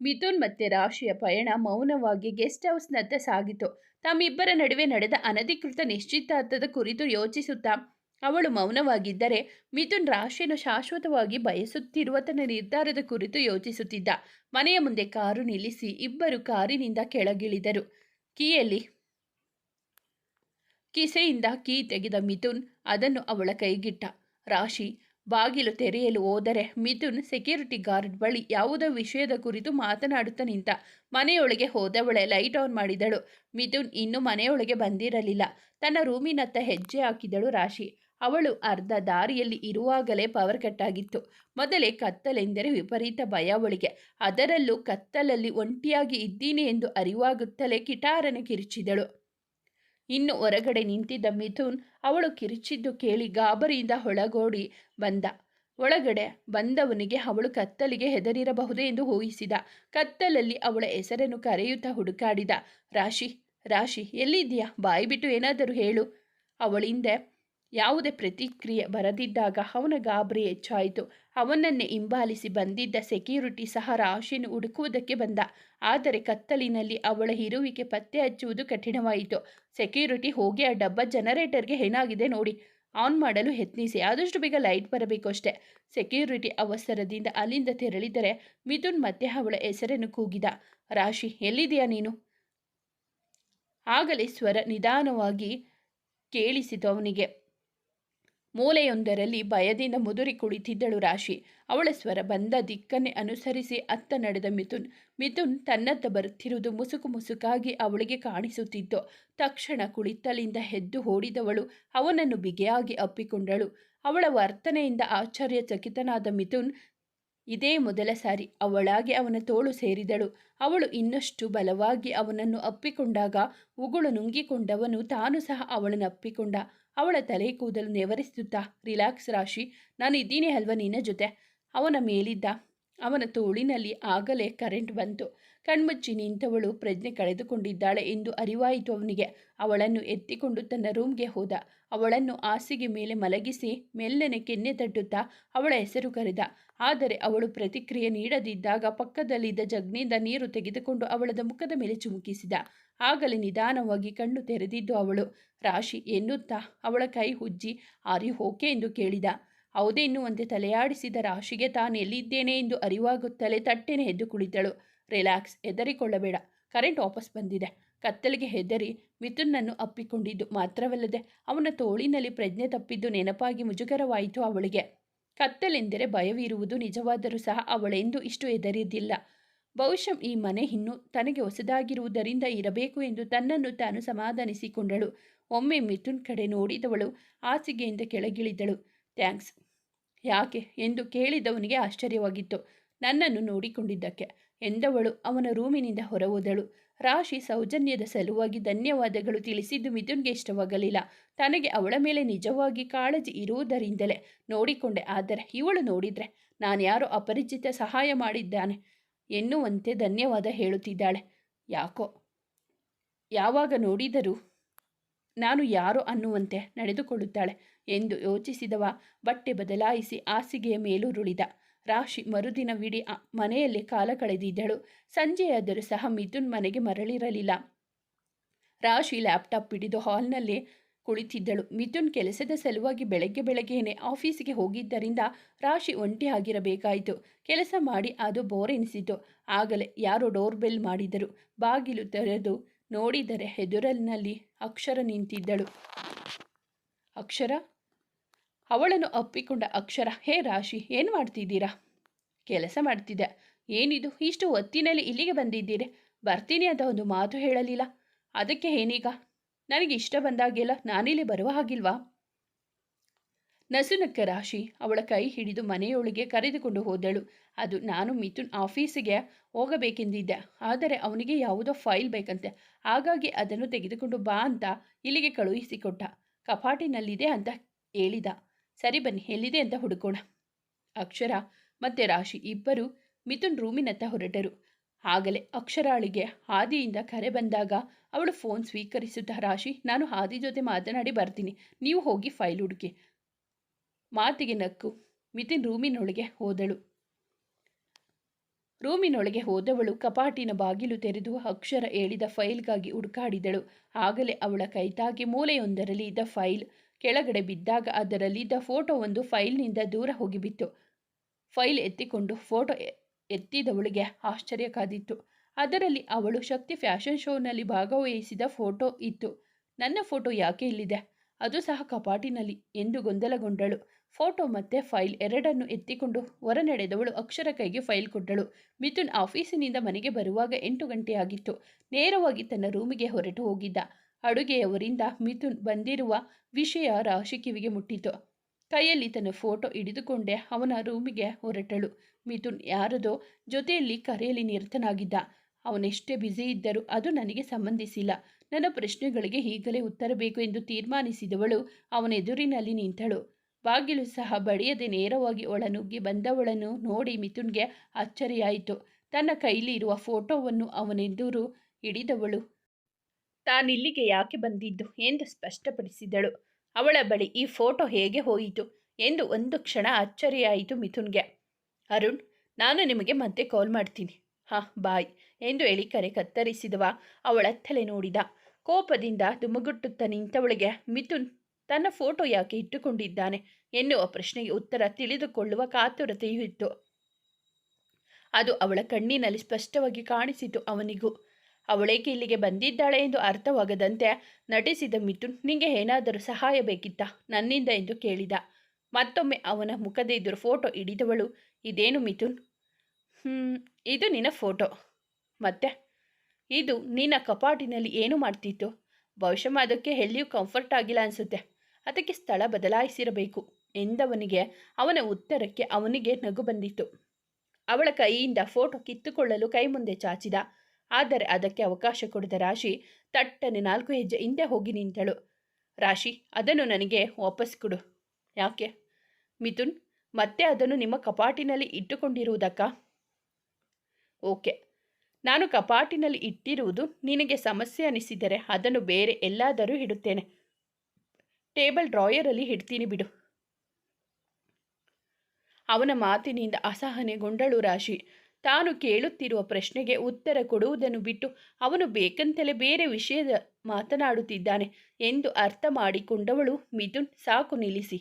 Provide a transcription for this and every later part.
ಮಿಥುನ್ ಮತ್ತೆ ರಾಶಿಯ ಪಯಣ ಮೌನವಾಗಿ ಗೆಸ್ಟ್ ಹೌಸ್ನತ್ತ ಸಾಗಿತು. ತಮ್ಮಿಬ್ಬರ ನಡುವೆ ನಡೆದ ಅನಧಿಕೃತ ನಿಶ್ಚಿತಾರ್ಥದ ಕುರಿತು ಯೋಚಿಸುತ್ತಾ, ಅವಳು ಮೌನವಾಗಿದ್ದರೆ ಮಿಥುನ್ ರಾಶಿಯನ್ನು ಶಾಶ್ವತವಾಗಿ ಬಯಸುತ್ತಿರುವ ತನ್ನ ನಿರ್ಧಾರದ ಕುರಿತು ಯೋಚಿಸುತ್ತಿದ್ದ. ಮನೆಯ ಮುಂದೆ ಕಾರು ನಿಲ್ಲಿಸಿ ಇಬ್ಬರು ಕಾರಿನಿಂದ ಕೆಳಗಿಳಿದರು. ಕೀಯಲ್ಲಿ ಕಿಸೆಯಿಂದ ಕೀ ತೆಗೆದ ಮಿಥುನ್ ಅದನ್ನು ಅವಳ ಕೈಗಿಟ್ಟ. ರಾಶಿ ಬಾಗಿಲು ತೆರೆಯಲು ಹೋದರೆ ಮಿಥುನ್ ಸೆಕ್ಯೂರಿಟಿ ಗಾರ್ಡ್ ಬಳಿ ಯಾವುದೋ ವಿಷಯದ ಕುರಿತು ಮಾತನಾಡುತ್ತಾ ನಿಂತ ಮನೆಯೊಳಗೆ ಹೋದವಳೆ ಲೈಟ್ ಆನ್ ಮಾಡಿದಳು. ಮಿಥುನ್ ಇನ್ನೂ ಮನೆಯೊಳಗೆ ಬಂದಿರಲಿಲ್ಲ. ತನ್ನ ರೂಮಿನತ್ತ ಹೆಜ್ಜೆ ಹಾಕಿದಳು ರಾಶಿ. ಅವಳು ಅರ್ಧ ದಾರಿಯಲ್ಲಿ ಇರುವಾಗಲೇ ಪವರ್ ಕಟ್ ಆಗಿತ್ತು. ಮೊದಲೇ ಕತ್ತಲೆಂದರೆ ವಿಪರೀತ ಭಯ ಅವಳಿಗೆ. ಅದರಲ್ಲೂ ಕತ್ತಲಲ್ಲಿ ಒಂಟಿಯಾಗಿ ಇದ್ದೀನಿ ಎಂದು ಅರಿವಾಗುತ್ತಲೇ ಕಿಟಾರನ ಕಿರಿಚಿದಳು. ಇನ್ನು ಹೊರಗಡೆ ನಿಂತಿದ್ದ ಮಿಥುನ್ ಅವಳು ಕಿರಿಚಿದ್ದು ಕೇಳಿ ಗಾಬರಿಯಿಂದ ಒಳಗೋಡಿ ಬಂದ. ಒಳಗಡೆ ಬಂದವನಿಗೆ ಅವಳು ಕತ್ತಲಿಗೆ ಹೆದರಿರಬಹುದೇ ಎಂದು ಊಹಿಸಿದ. ಕತ್ತಲಲ್ಲಿ ಅವಳ ಹೆಸರನ್ನು ಕರೆಯುತ್ತಾ ಹುಡುಕಾಡಿದ. ರಾಶಿ ರಾಶಿ, ಎಲ್ಲಿದ್ದೀಯಾ? ಬಾಯಿ ಬಿಟ್ಟು ಏನಾದರೂ ಹೇಳು. ಅವಳಿಂದ ಯಾವುದೇ ಪ್ರತಿಕ್ರಿಯೆ ಬರದಿದ್ದಾಗ ಅವನ ಗಾಬರಿ ಹೆಚ್ಚಾಯಿತು. ಅವನನ್ನೇ ಹಿಂಬಾಲಿಸಿ ಬಂದಿದ್ದ ಸೆಕ್ಯೂರಿಟಿ ಸಹ ರಾಶಿಯನ್ನು ಹುಡುಕುವುದಕ್ಕೆ ಬಂದ. ಆದರೆ ಕತ್ತಲಿನಲ್ಲಿ ಅವಳ ಇರುವಿಕೆ ಪತ್ತೆ ಹಚ್ಚುವುದು ಕಠಿಣವಾಯಿತು. ಸೆಕ್ಯೂರಿಟಿ ಹೋಗಿ ಆ ಡಬ್ಬ ಜನರೇಟರ್ಗೆ ಏನಾಗಿದೆ ನೋಡಿ. ಆನ್ ಮಾಡಲು ಯತ್ನಿಸಿ. ಆದಷ್ಟು ಬೇಗ ಲೈಟ್ ಬರಬೇಕು ಅಷ್ಟೇ ಸೆಕ್ಯೂರಿಟಿ ಅವಸರದಿಂದ ಅಲ್ಲಿಂದ ತೆರಳಿದರೆ ಮಿಥುನ್ ಮತ್ತೆ ಅವಳ ಹೆಸರನ್ನು ಕೂಗಿದ. ರಾಶಿ ಎಲ್ಲಿದೆಯಾ ನೀನು? ಆಗಲೇ ಸ್ವರ ನಿಧಾನವಾಗಿ ಕೇಳಿಸಿತು ಅವನಿಗೆ. ಮೂಲೆಯೊಂದರಲ್ಲಿ ಭಯದಿಂದ ಮುದುರಿ ಕುಳಿತಿದ್ದಳು ರಾಶಿ. ಅವಳ ಸ್ವರ ಬಂದ ದಿಕ್ಕನ್ನೇ ಅನುಸರಿಸಿ ಅತ್ತ ನಡೆದ ಮಿಥುನ್. ಮಿಥುನ್ ತನ್ನತ್ತ ಬರುತ್ತಿರುವುದು ಮುಸುಕು ಮುಸುಕಾಗಿ ಅವಳಿಗೆ ಕಾಣಿಸುತ್ತಿತ್ತು. ತಕ್ಷಣ ಕುಳಿತಲಿಂದ ಹೆದ್ದು ಓಡಿದವಳು ಅವನನ್ನು ಬಿಗಿಯಾಗಿ ಅಪ್ಪಿಕೊಂಡಳು. ಅವಳ ವರ್ತನೆಯಿಂದ ಆಶ್ಚರ್ಯಚಕಿತನಾದ ಮಿಥುನ್ ಇದೇ ಮೊದಲ ಸಾರಿ ಅವಳಾಗಿ ಅವನ ತೋಳು ಸೇರಿದಳು. ಅವಳು ಇನ್ನಷ್ಟು ಬಲವಾಗಿ ಅವನನ್ನು ಅಪ್ಪಿಕೊಂಡಾಗ ಉಗುಳು ನುಂಗಿಕೊಂಡವನು ತಾನು ಸಹ ಅವಳನ್ನು ಅಪ್ಪಿಕೊಂಡ. ಅವಳ ತಲೆ ಕೂದಲು ನೆವರಿಸುತ್ತಾ ರಿಲ್ಯಾಕ್ಸ್ ರಾಶಿ, ನಾನು ಇದ್ದೀನಿ ಅಲ್ವ ನಿನ್ನ ಜೊತೆ? ಅವನ ಮೇಲಿದ್ದ ಅವನ ತೋಳಿನಲ್ಲಿ ಆಗಲೇ ಕರೆಂಟ್ ಬಂತು. ಕಣ್ಮುಚ್ಚಿ ನಿಂತವಳು ಪ್ರಜ್ಞೆ ಕಳೆದುಕೊಂಡಿದ್ದಾಳೆ ಎಂದು ಅರಿವಾಯಿತು ಅವನಿಗೆ. ಅವಳನ್ನು ಎತ್ತಿಕೊಂಡು ತನ್ನ ರೂಮ್ಗೆ ಹೋದ. ಅವಳನ್ನು ಹಾಸಿಗೆ ಮೇಲೆ ಮಲಗಿಸಿ, ಮೆಲ್ಲನೆ ಕೆನ್ನೆ ತಟ್ಟುತ್ತಾ ಅವಳ ಹೆಸರು ಕರೆದ. ಆದರೆ ಅವಳು ಪ್ರತಿಕ್ರಿಯೆ ನೀಡದಿದ್ದಾಗ ಪಕ್ಕದಲ್ಲಿದ್ದ ಜಗ್ನಿಂದ ನೀರು ತೆಗೆದುಕೊಂಡು ಅವಳದ ಮುಖದ ಮೇಲೆ ಚುಮುಕಿಸಿದ. ಆಗಲೇ ನಿಧಾನವಾಗಿ ಕಣ್ಣು ತೆರೆದಿದ್ದು ಅವಳು, ರಾಶಿ, ಎನ್ನುತ್ತಾ? ಅವಳ ಕೈ ಹುಜ್ಜಿ, ಆರಿ ಹೋಕೆ ಎಂದು ಕೇಳಿದ. ಹೌದೇ, ಎನ್ನುವಂತೆ ತಲೆಯಾಡಿಸಿದ ರಾಶಿಗೆ ತಾನು ಎಲ್ಲಿದ್ದೇನೆ ಎಂದು ಅರಿವಾಗುತ್ತಲೇ ತಟ್ಟೆನೆ ಎದ್ದು ಕುಳಿತಳು. ರಿಲ್ಯಾಕ್ಸ್, ಹೆದರಿಕೊಳ್ಳಬೇಡ. ಕರೆಂಟ್ ವಾಪಸ್ ಬಂದಿದೆ. ಕತ್ತಲಿಗೆ ಹೆದರಿ ಮಿಥುನ್ನನ್ನು ಅಪ್ಪಿಕೊಂಡಿದ್ದು ಮಾತ್ರವಲ್ಲದೆ ಅವನ ತೋಳಿನಲ್ಲಿ ಪ್ರಜ್ಞೆ ತಪ್ಪಿದ್ದು ನೆನಪಾಗಿ ಮುಜುಗರವಾಯಿತು ಅವಳಿಗೆ. ಕತ್ತಲೆಂದರೆ ಭಯವಿರುವುದು ನಿಜವಾದರೂ ಸಹ ಅವಳೆಂದು ಇಷ್ಟು ಹೆದರಿದ್ದಿಲ್ಲ. ಬಹುಶಃ ಈ ಮನೆ ಇನ್ನು ತನಗೆ ಹೊಸದಾಗಿರುವುದರಿಂದ ಇರಬೇಕು ಎಂದು ತನ್ನನ್ನು ತಾನು ಸಮಾಧಾನಿಸಿಕೊಂಡಳು. ಒಮ್ಮೆ ಮಿಥುನ್ ಕಡೆ ನೋಡಿದವಳು ಹಾಸಿಗೆಯಿಂದ ಕೆಳಗಿಳಿದಳು. ಥ್ಯಾಂಕ್ಸ್. ಯಾಕೆ? ಎಂದು ಕೇಳಿದವನಿಗೆ ಆಶ್ಚರ್ಯವಾಗಿತ್ತು. ನನ್ನನ್ನು ನೋಡಿಕೊಂಡಿದ್ದಕ್ಕೆ, ಎಂದವಳು ಅವನ ರೂಮಿನಿಂದ ಹೊರಹೋದಳು. ರಾಶಿ ಸೌಜನ್ಯದ ಸಲುವಾಗಿ ಧನ್ಯವಾದಗಳು ತಿಳಿಸಿದ್ದು ಮಿಥುನ್ಗೆ ಇಷ್ಟವಾಗಲಿಲ್ಲ. ತನಗೆ ಅವಳ ಮೇಲೆ ನಿಜವಾಗಿ ಕಾಳಜಿ ಇರುವುದರಿಂದಲೇ ನೋಡಿಕೊಂಡೆ. ಆದರೆ ಇವಳು ನೋಡಿದರೆ ನಾನು ಯಾರು ಅಪರಿಚಿತ ಸಹಾಯ ಮಾಡಿದ್ದಾನೆ ಎನ್ನುವಂತೆ ಧನ್ಯವಾದ ಹೇಳುತ್ತಿದ್ದಾಳೆ. ಯಾಕೋ? ಯಾವಾಗ ನೋಡಿದರೂ ನಾನು ಯಾರು ಅನ್ನುವಂತೆ ನಡೆದುಕೊಳ್ಳುತ್ತಾಳೆ ಎಂದು ಯೋಚಿಸಿದವ. ಬಟ್ಟೆ ಬದಲಾಯಿಸಿ ಹಾಸಿಗೆಯ ಮೇಲುರುಳಿದ ರಾಶಿ ಮರುದಿನವಿಡೀ ಮನೆಯಲ್ಲಿ ಕಾಲ ಕಳೆದಿದ್ದಳು. ಸಂಜೆಯಾದರೂ ಸಹ ಮಿಥುನ್ ಮನೆಗೆ ಮರಳಿರಲಿಲ್ಲ. ರಾಶಿ ಲ್ಯಾಪ್ಟಾಪ್ ಹಿಡಿದು ಹಾಲ್ನಲ್ಲಿ ಕುಳಿತಿದ್ದಳು. ಮಿಥುನ್ ಕೆಲಸದ ಸಲುವಾಗಿ ಬೆಳಗ್ಗೆ ಬೆಳಗ್ಗೆನೆ ಆಫೀಸಿಗೆ ಹೋಗಿದ್ದರಿಂದ ರಾಶಿ ಒಂಟಿಯಾಗಿರಬೇಕಾಯಿತು ಕೆಲಸ ಮಾಡಿ ಅದು ಬೋರ್ ಎನಿಸಿತು. ಆಗಲೇ ಯಾರೋ ಡೋರ್ ಬೆಲ್ ಮಾಡಿದರು ಬಾಗಿಲು ತೆರೆದು ನೋಡಿದರೆ ಹೆದುರಲ್ನಲ್ಲಿ ಅಕ್ಷರ ನಿಂತಿದ್ದಳು. ಅಕ್ಷರ? ಅವಳನ್ನು ಅಪ್ಪಿಕೊಂಡ ಅಕ್ಷರ, ಹೇ ರಾಶಿ, ಏನು ಮಾಡ್ತಿದ್ದೀರಾ? ಕೆಲಸ ಮಾಡ್ತಿದ್ದೆ. ಏನಿದು? ಇಷ್ಟು ಹೊತ್ತಿನಲ್ಲಿ ಇಲ್ಲಿಗೆ ಬಂದಿದ್ದೀರಿ? ಬರ್ತೀನಿ ಅಂತ ಒಂದು ಮಾತು ಹೇಳಲಿಲ್ಲ. ಅದಕ್ಕೆ ಏನೀಗ? ನನಗೆ ಇಷ್ಟ ಬಂದಾಗೆಲ್ಲ ನಾನಿಲ್ಲಿ ಬರುವ ಹಾಗಿಲ್ವಾ? ನಸುನಕ್ಕ ರಾಶಿ, ಅವಳ ಕೈ ಹಿಡಿದು ಮನೆಯೊಳಗೆ ಕರೆದುಕೊಂಡು ಹೋದಳು. ಅದು ನಾನು ಮಿಥುನ್ ಆಫೀಸಿಗೆ ಹೋಗಬೇಕೆಂದಿದ್ದೆ. ಆದರೆ ಅವನಿಗೆ ಯಾವುದೋ ಫೈಲ್ ಬೇಕಂತೆ. ಹಾಗಾಗಿ ಅದನ್ನು ತೆಗೆದುಕೊಂಡು ಬಾ ಅಂತ ಇಲ್ಲಿಗೆ ಕಳುಹಿಸಿಕೊಟ್ಟ. ಕಪಾಟಿನಲ್ಲಿದೆ ಅಂತ ಹೇಳಿದ. ಸರಿ ಬನ್ನಿ, ಎಲ್ಲಿದೆ ಅಂತ ಹುಡುಕೋಣ. ಅಕ್ಷರ ಮತ್ತೆ ರಾಶಿ ಇಬ್ಬರು ಮಿಥುನ್ ರೂಮಿನತ್ತ ಹೊರಟರು. ಆಗಲೇ ಅಕ್ಷರಾಳಿಗೆ ಹಾದಿಯಿಂದ ಕರೆ ಬಂದಾಗ ಅವಳು ಫೋನ್ ಸ್ವೀಕರಿಸುತ್ತಾ, ರಾಶಿ, ನಾನು ಹಾದಿ ಜೊತೆ ಮಾತನಾಡಿ ಬರ್ತೀನಿ. ನೀವು ಹೋಗಿ ಫೈಲ್ ಹುಡುಕಿ. ಮಾತಿಗೆ ನಕ್ಕು ಮಿಥುನ್ ರೂಮಿನೊಳಗೆ ಹೋದಳು. ರೂಮಿನೊಳಗೆ ಹೋದವಳು ಕಪಾಟಿನ ಬಾಗಿಲು ತೆರೆದು ಅಕ್ಷರ ಹೇಳಿದ ಫೈಲ್ಗಾಗಿ ಹುಡುಕಾಡಿದಳು. ಆಗಲೇ ಅವಳ ಕೈತಾಗಿ ಮೂಲೆಯೊಂದರಲ್ಲಿ ಇದ್ದ ಫೈಲ್ ಕೆಳಗಡೆ ಬಿದ್ದಾಗ ಅದರಲ್ಲಿದ್ದ ಫೋಟೋ ಒಂದು ಫೈಲ್ನಿಂದ ದೂರ ಹೋಗಿಬಿತ್ತು. ಫೈಲ್ ಎತ್ತಿಕೊಂಡು ಫೋಟೋ ಎತ್ತಿದವಳಿಗೆ ಆಶ್ಚರ್ಯ ಕಾದಿತ್ತು ಅದರಲ್ಲಿ ಅವಳು ಶಕ್ತಿ ಫ್ಯಾಷನ್ ಶೋನಲ್ಲಿ ಭಾಗವಹಿಸಿದ ಫೋಟೋ ಇತ್ತು. ನನ್ನ ಫೋಟೋ ಯಾಕೆ ಇಲ್ಲಿದೆ? ಅದು ಸಹ ಕಪಾಟಿನಲ್ಲಿ ಎಂದು ಗೊಂದಲಗೊಂಡಳು. ಫೋಟೋ ಮತ್ತೆ ಫೈಲ್ ಎರಡನ್ನು ಎತ್ತಿಕೊಂಡು ಹೊರ ನಡೆದವಳು ಅಕ್ಷರ ಕೈಗೆ ಫೈಲ್ ಕೊಟ್ಟಳು. ಮಿಥುನ್ ಆಫೀಸಿನಿಂದ ಮನೆಗೆ ಬರುವಾಗ ಎಂಟು ಗಂಟೆಯಾಗಿತ್ತು. ನೇರವಾಗಿ ತನ್ನ ರೂಮಿಗೆ ಹೊರಟು ಹೋಗಿದ್ದ. ಅಡುಗೆಯವರಿಂದ ಮಿಥುನ್ ಬಂದಿರುವ ವಿಷಯ ರಾಶಿ ಕಿವಿಗೆ ಮುಟ್ಟಿತು. ಕೈಯಲ್ಲಿ ತನ್ನ ಫೋಟೋ ಹಿಡಿದುಕೊಂಡೆ ಅವನ ರೂಮಿಗೆ ಹೊರಟಳು. ಮಿಥುನ್ ಯಾರದೋ ಜೊತೆಯಲ್ಲಿ ಕರೆಯಲ್ಲಿ ನಿರತನಾಗಿದ್ದ. ಅವನೆಷ್ಟೇ ಬ್ಯುಸಿ ಇದ್ದರೂ ಅದು ನನಗೆ ಸಂಬಂಧಿಸಿಲ್ಲ. ನನ್ನ ಪ್ರಶ್ನೆಗಳಿಗೆ ಈಗಲೇ ಉತ್ತರ ಬೇಕು ಎಂದು ತೀರ್ಮಾನಿಸಿದವಳು ಅವನ ಎದುರಿನಲ್ಲಿ ನಿಂತಳು. ಬಾಗಿಲು ಸಹ ಬಡಿಯದೆ ನೇರವಾಗಿ ಒಳನುಗ್ಗಿ ಬಂದವಳನ್ನು ನೋಡಿ ಮಿಥುನ್ಗೆ ಅಚ್ಚರಿಯಾಯಿತು. ತನ್ನ ಕೈಲಿ ಇರುವ ಫೋಟೋವನ್ನು ಅವನೆದುರು ಹಿಡಿದವಳು ತಾನಿಲ್ಲಿಗೆ ಯಾಕೆ ಬಂದಿದ್ದು ಎಂದು ಸ್ಪಷ್ಟಪಡಿಸಿದಳು. ಅವಳ ಬಳಿ ಈ ಫೋಟೋ ಹೇಗೆ ಹೋಯಿತು ಎಂದು ಒಂದು ಕ್ಷಣ ಅಚ್ಚರಿಯಾಯಿತು ಮಿಥುನ್ಗೆ. ಅರುಣ್, ನಾನು ನಿಮಗೆ ಮತ್ತೆ ಕಾಲ್ ಮಾಡ್ತೀನಿ. ಹಾ, ಬಾಯ್ ಎಂದು ಹೇಳಿ ಕರೆ ಕತ್ತರಿಸಿದವ ಅವಳ ತಲೆ ನೋಡಿದ. ಕೋಪದಿಂದ ದುಮಗುಟ್ಟುತ್ತ ನಿಂತವಳಿಗೆ, ಮಿಥುನ್, ತನ್ನ ಫೋಟೋ ಯಾಕೆ ಇಟ್ಟುಕೊಂಡಿದ್ದಾನೆ? ಎನ್ನುವ ಪ್ರಶ್ನೆಗೆ ಉತ್ತರ ತಿಳಿದುಕೊಳ್ಳುವ ಕಾತುರತೆಯೂ ಇತ್ತು. ಅದು ಅವಳ ಕಣ್ಣಿನಲ್ಲಿ ಸ್ಪಷ್ಟವಾಗಿ ಕಾಣಿಸಿತು ಅವನಿಗೂ. ಅವಳೇಕೆ ಇಲ್ಲಿಗೆ ಬಂದಿದ್ದಾಳೆ ಎಂದು ಅರ್ಥವಾಗದಂತೆ ನಟಿಸಿದ ಮಿಥುನ್, ನಿಂಗೆ ಏನಾದರೂ ಸಹಾಯ ಬೇಕಿತ್ತಾ? ನನ್ನಿಂದ ಎಂದು ಕೇಳಿದ. ಮತ್ತೊಮ್ಮೆ ಅವನ ಮುಖದ ಫೋಟೋ ಹಿಡಿದವಳು, ಇದೇನು ಮಿಥುನ್? ಹ್ಞೂ ಇದು ನಿನ್ನ ಫೋಟೋ. ಮತ್ತೆ? ಇದು ನಿನ್ನ ಕಪಾಟಿನಲ್ಲಿ ಏನು ಮಾಡ್ತಿತ್ತು? ಬಹುಶಃ ಅದಕ್ಕೆ ಎಲ್ಲಿಯೂ ಕಂಫರ್ಟ್ ಆಗಿಲ್ಲ ಅನಿಸುತ್ತೆ. ಅದಕ್ಕೆ ಸ್ಥಳ ಬದಲಾಯಿಸಿರಬೇಕು, ಎಂದವನಿಗೆ ಅವನ ಉತ್ತರಕ್ಕೆ ಅವನಿಗೆ ನಗು ಬಂದಿತ್ತು. ಅವಳ ಕೈಯಿಂದ ಫೋಟೋ ಕಿತ್ತುಕೊಳ್ಳಲು ಕೈ ಮುಂದೆ ಚಾಚಿದ. ಆದರೆ ಅದಕ್ಕೆ ಅವಕಾಶ ಕೊಡದ ರಾಶಿ ತಟ್ಟನೆ ನಾಲ್ಕು ಹೆಜ್ಜೆ ಹಿಂದೆ ಹೋಗಿ ನಿಂತಳು. ರಾಶಿ, ಅದನ್ನು ನನಗೆ ವಾಪಸ್ ಕೊಡು. ಯಾಕೆ? ಮಿಥುನ್, ಮತ್ತೆ ಅದನ್ನು ನಿಮ್ಮ ಕಪಾಟಿನಲ್ಲಿ ಇಟ್ಟುಕೊಂಡಿರುವುದಕ್ಕ? ಓಕೆ. ನಾನು ಕಪಾಟಿನಲ್ಲಿ ಇಟ್ಟಿರುವುದು ನಿನಗೆ ಸಮಸ್ಯೆ ಅನಿಸಿದರೆ ಅದನ್ನು ಬೇರೆ ಎಲ್ಲಾದರೂ ಇಡುತ್ತೇನೆ. ಟೇಬಲ್ ಡ್ರಾಯರಲ್ಲಿ ಇಡ್ತೀನಿ ಬಿಡು. ಅವನ ಮಾತಿನಿಂದ ಅಸಹನೆಗೊಂಡಳು ರಾಶಿ. ತಾನು ಕೇಳುತ್ತಿರುವ ಪ್ರಶ್ನೆಗೆ ಉತ್ತರ ಕೊಡುವುದನ್ನು ಬಿಟ್ಟು ಅವನು ಬೇಕಂತಲೇ ಬೇರೆ ವಿಷಯದ ಮಾತನಾಡುತ್ತಿದ್ದಾನೆ ಎಂದು ಅರ್ಥ ಮಾಡಿಕೊಂಡವಳು ಮಿಥುನ್. ಸಾಕು ನಿಲ್ಲಿಸಿ.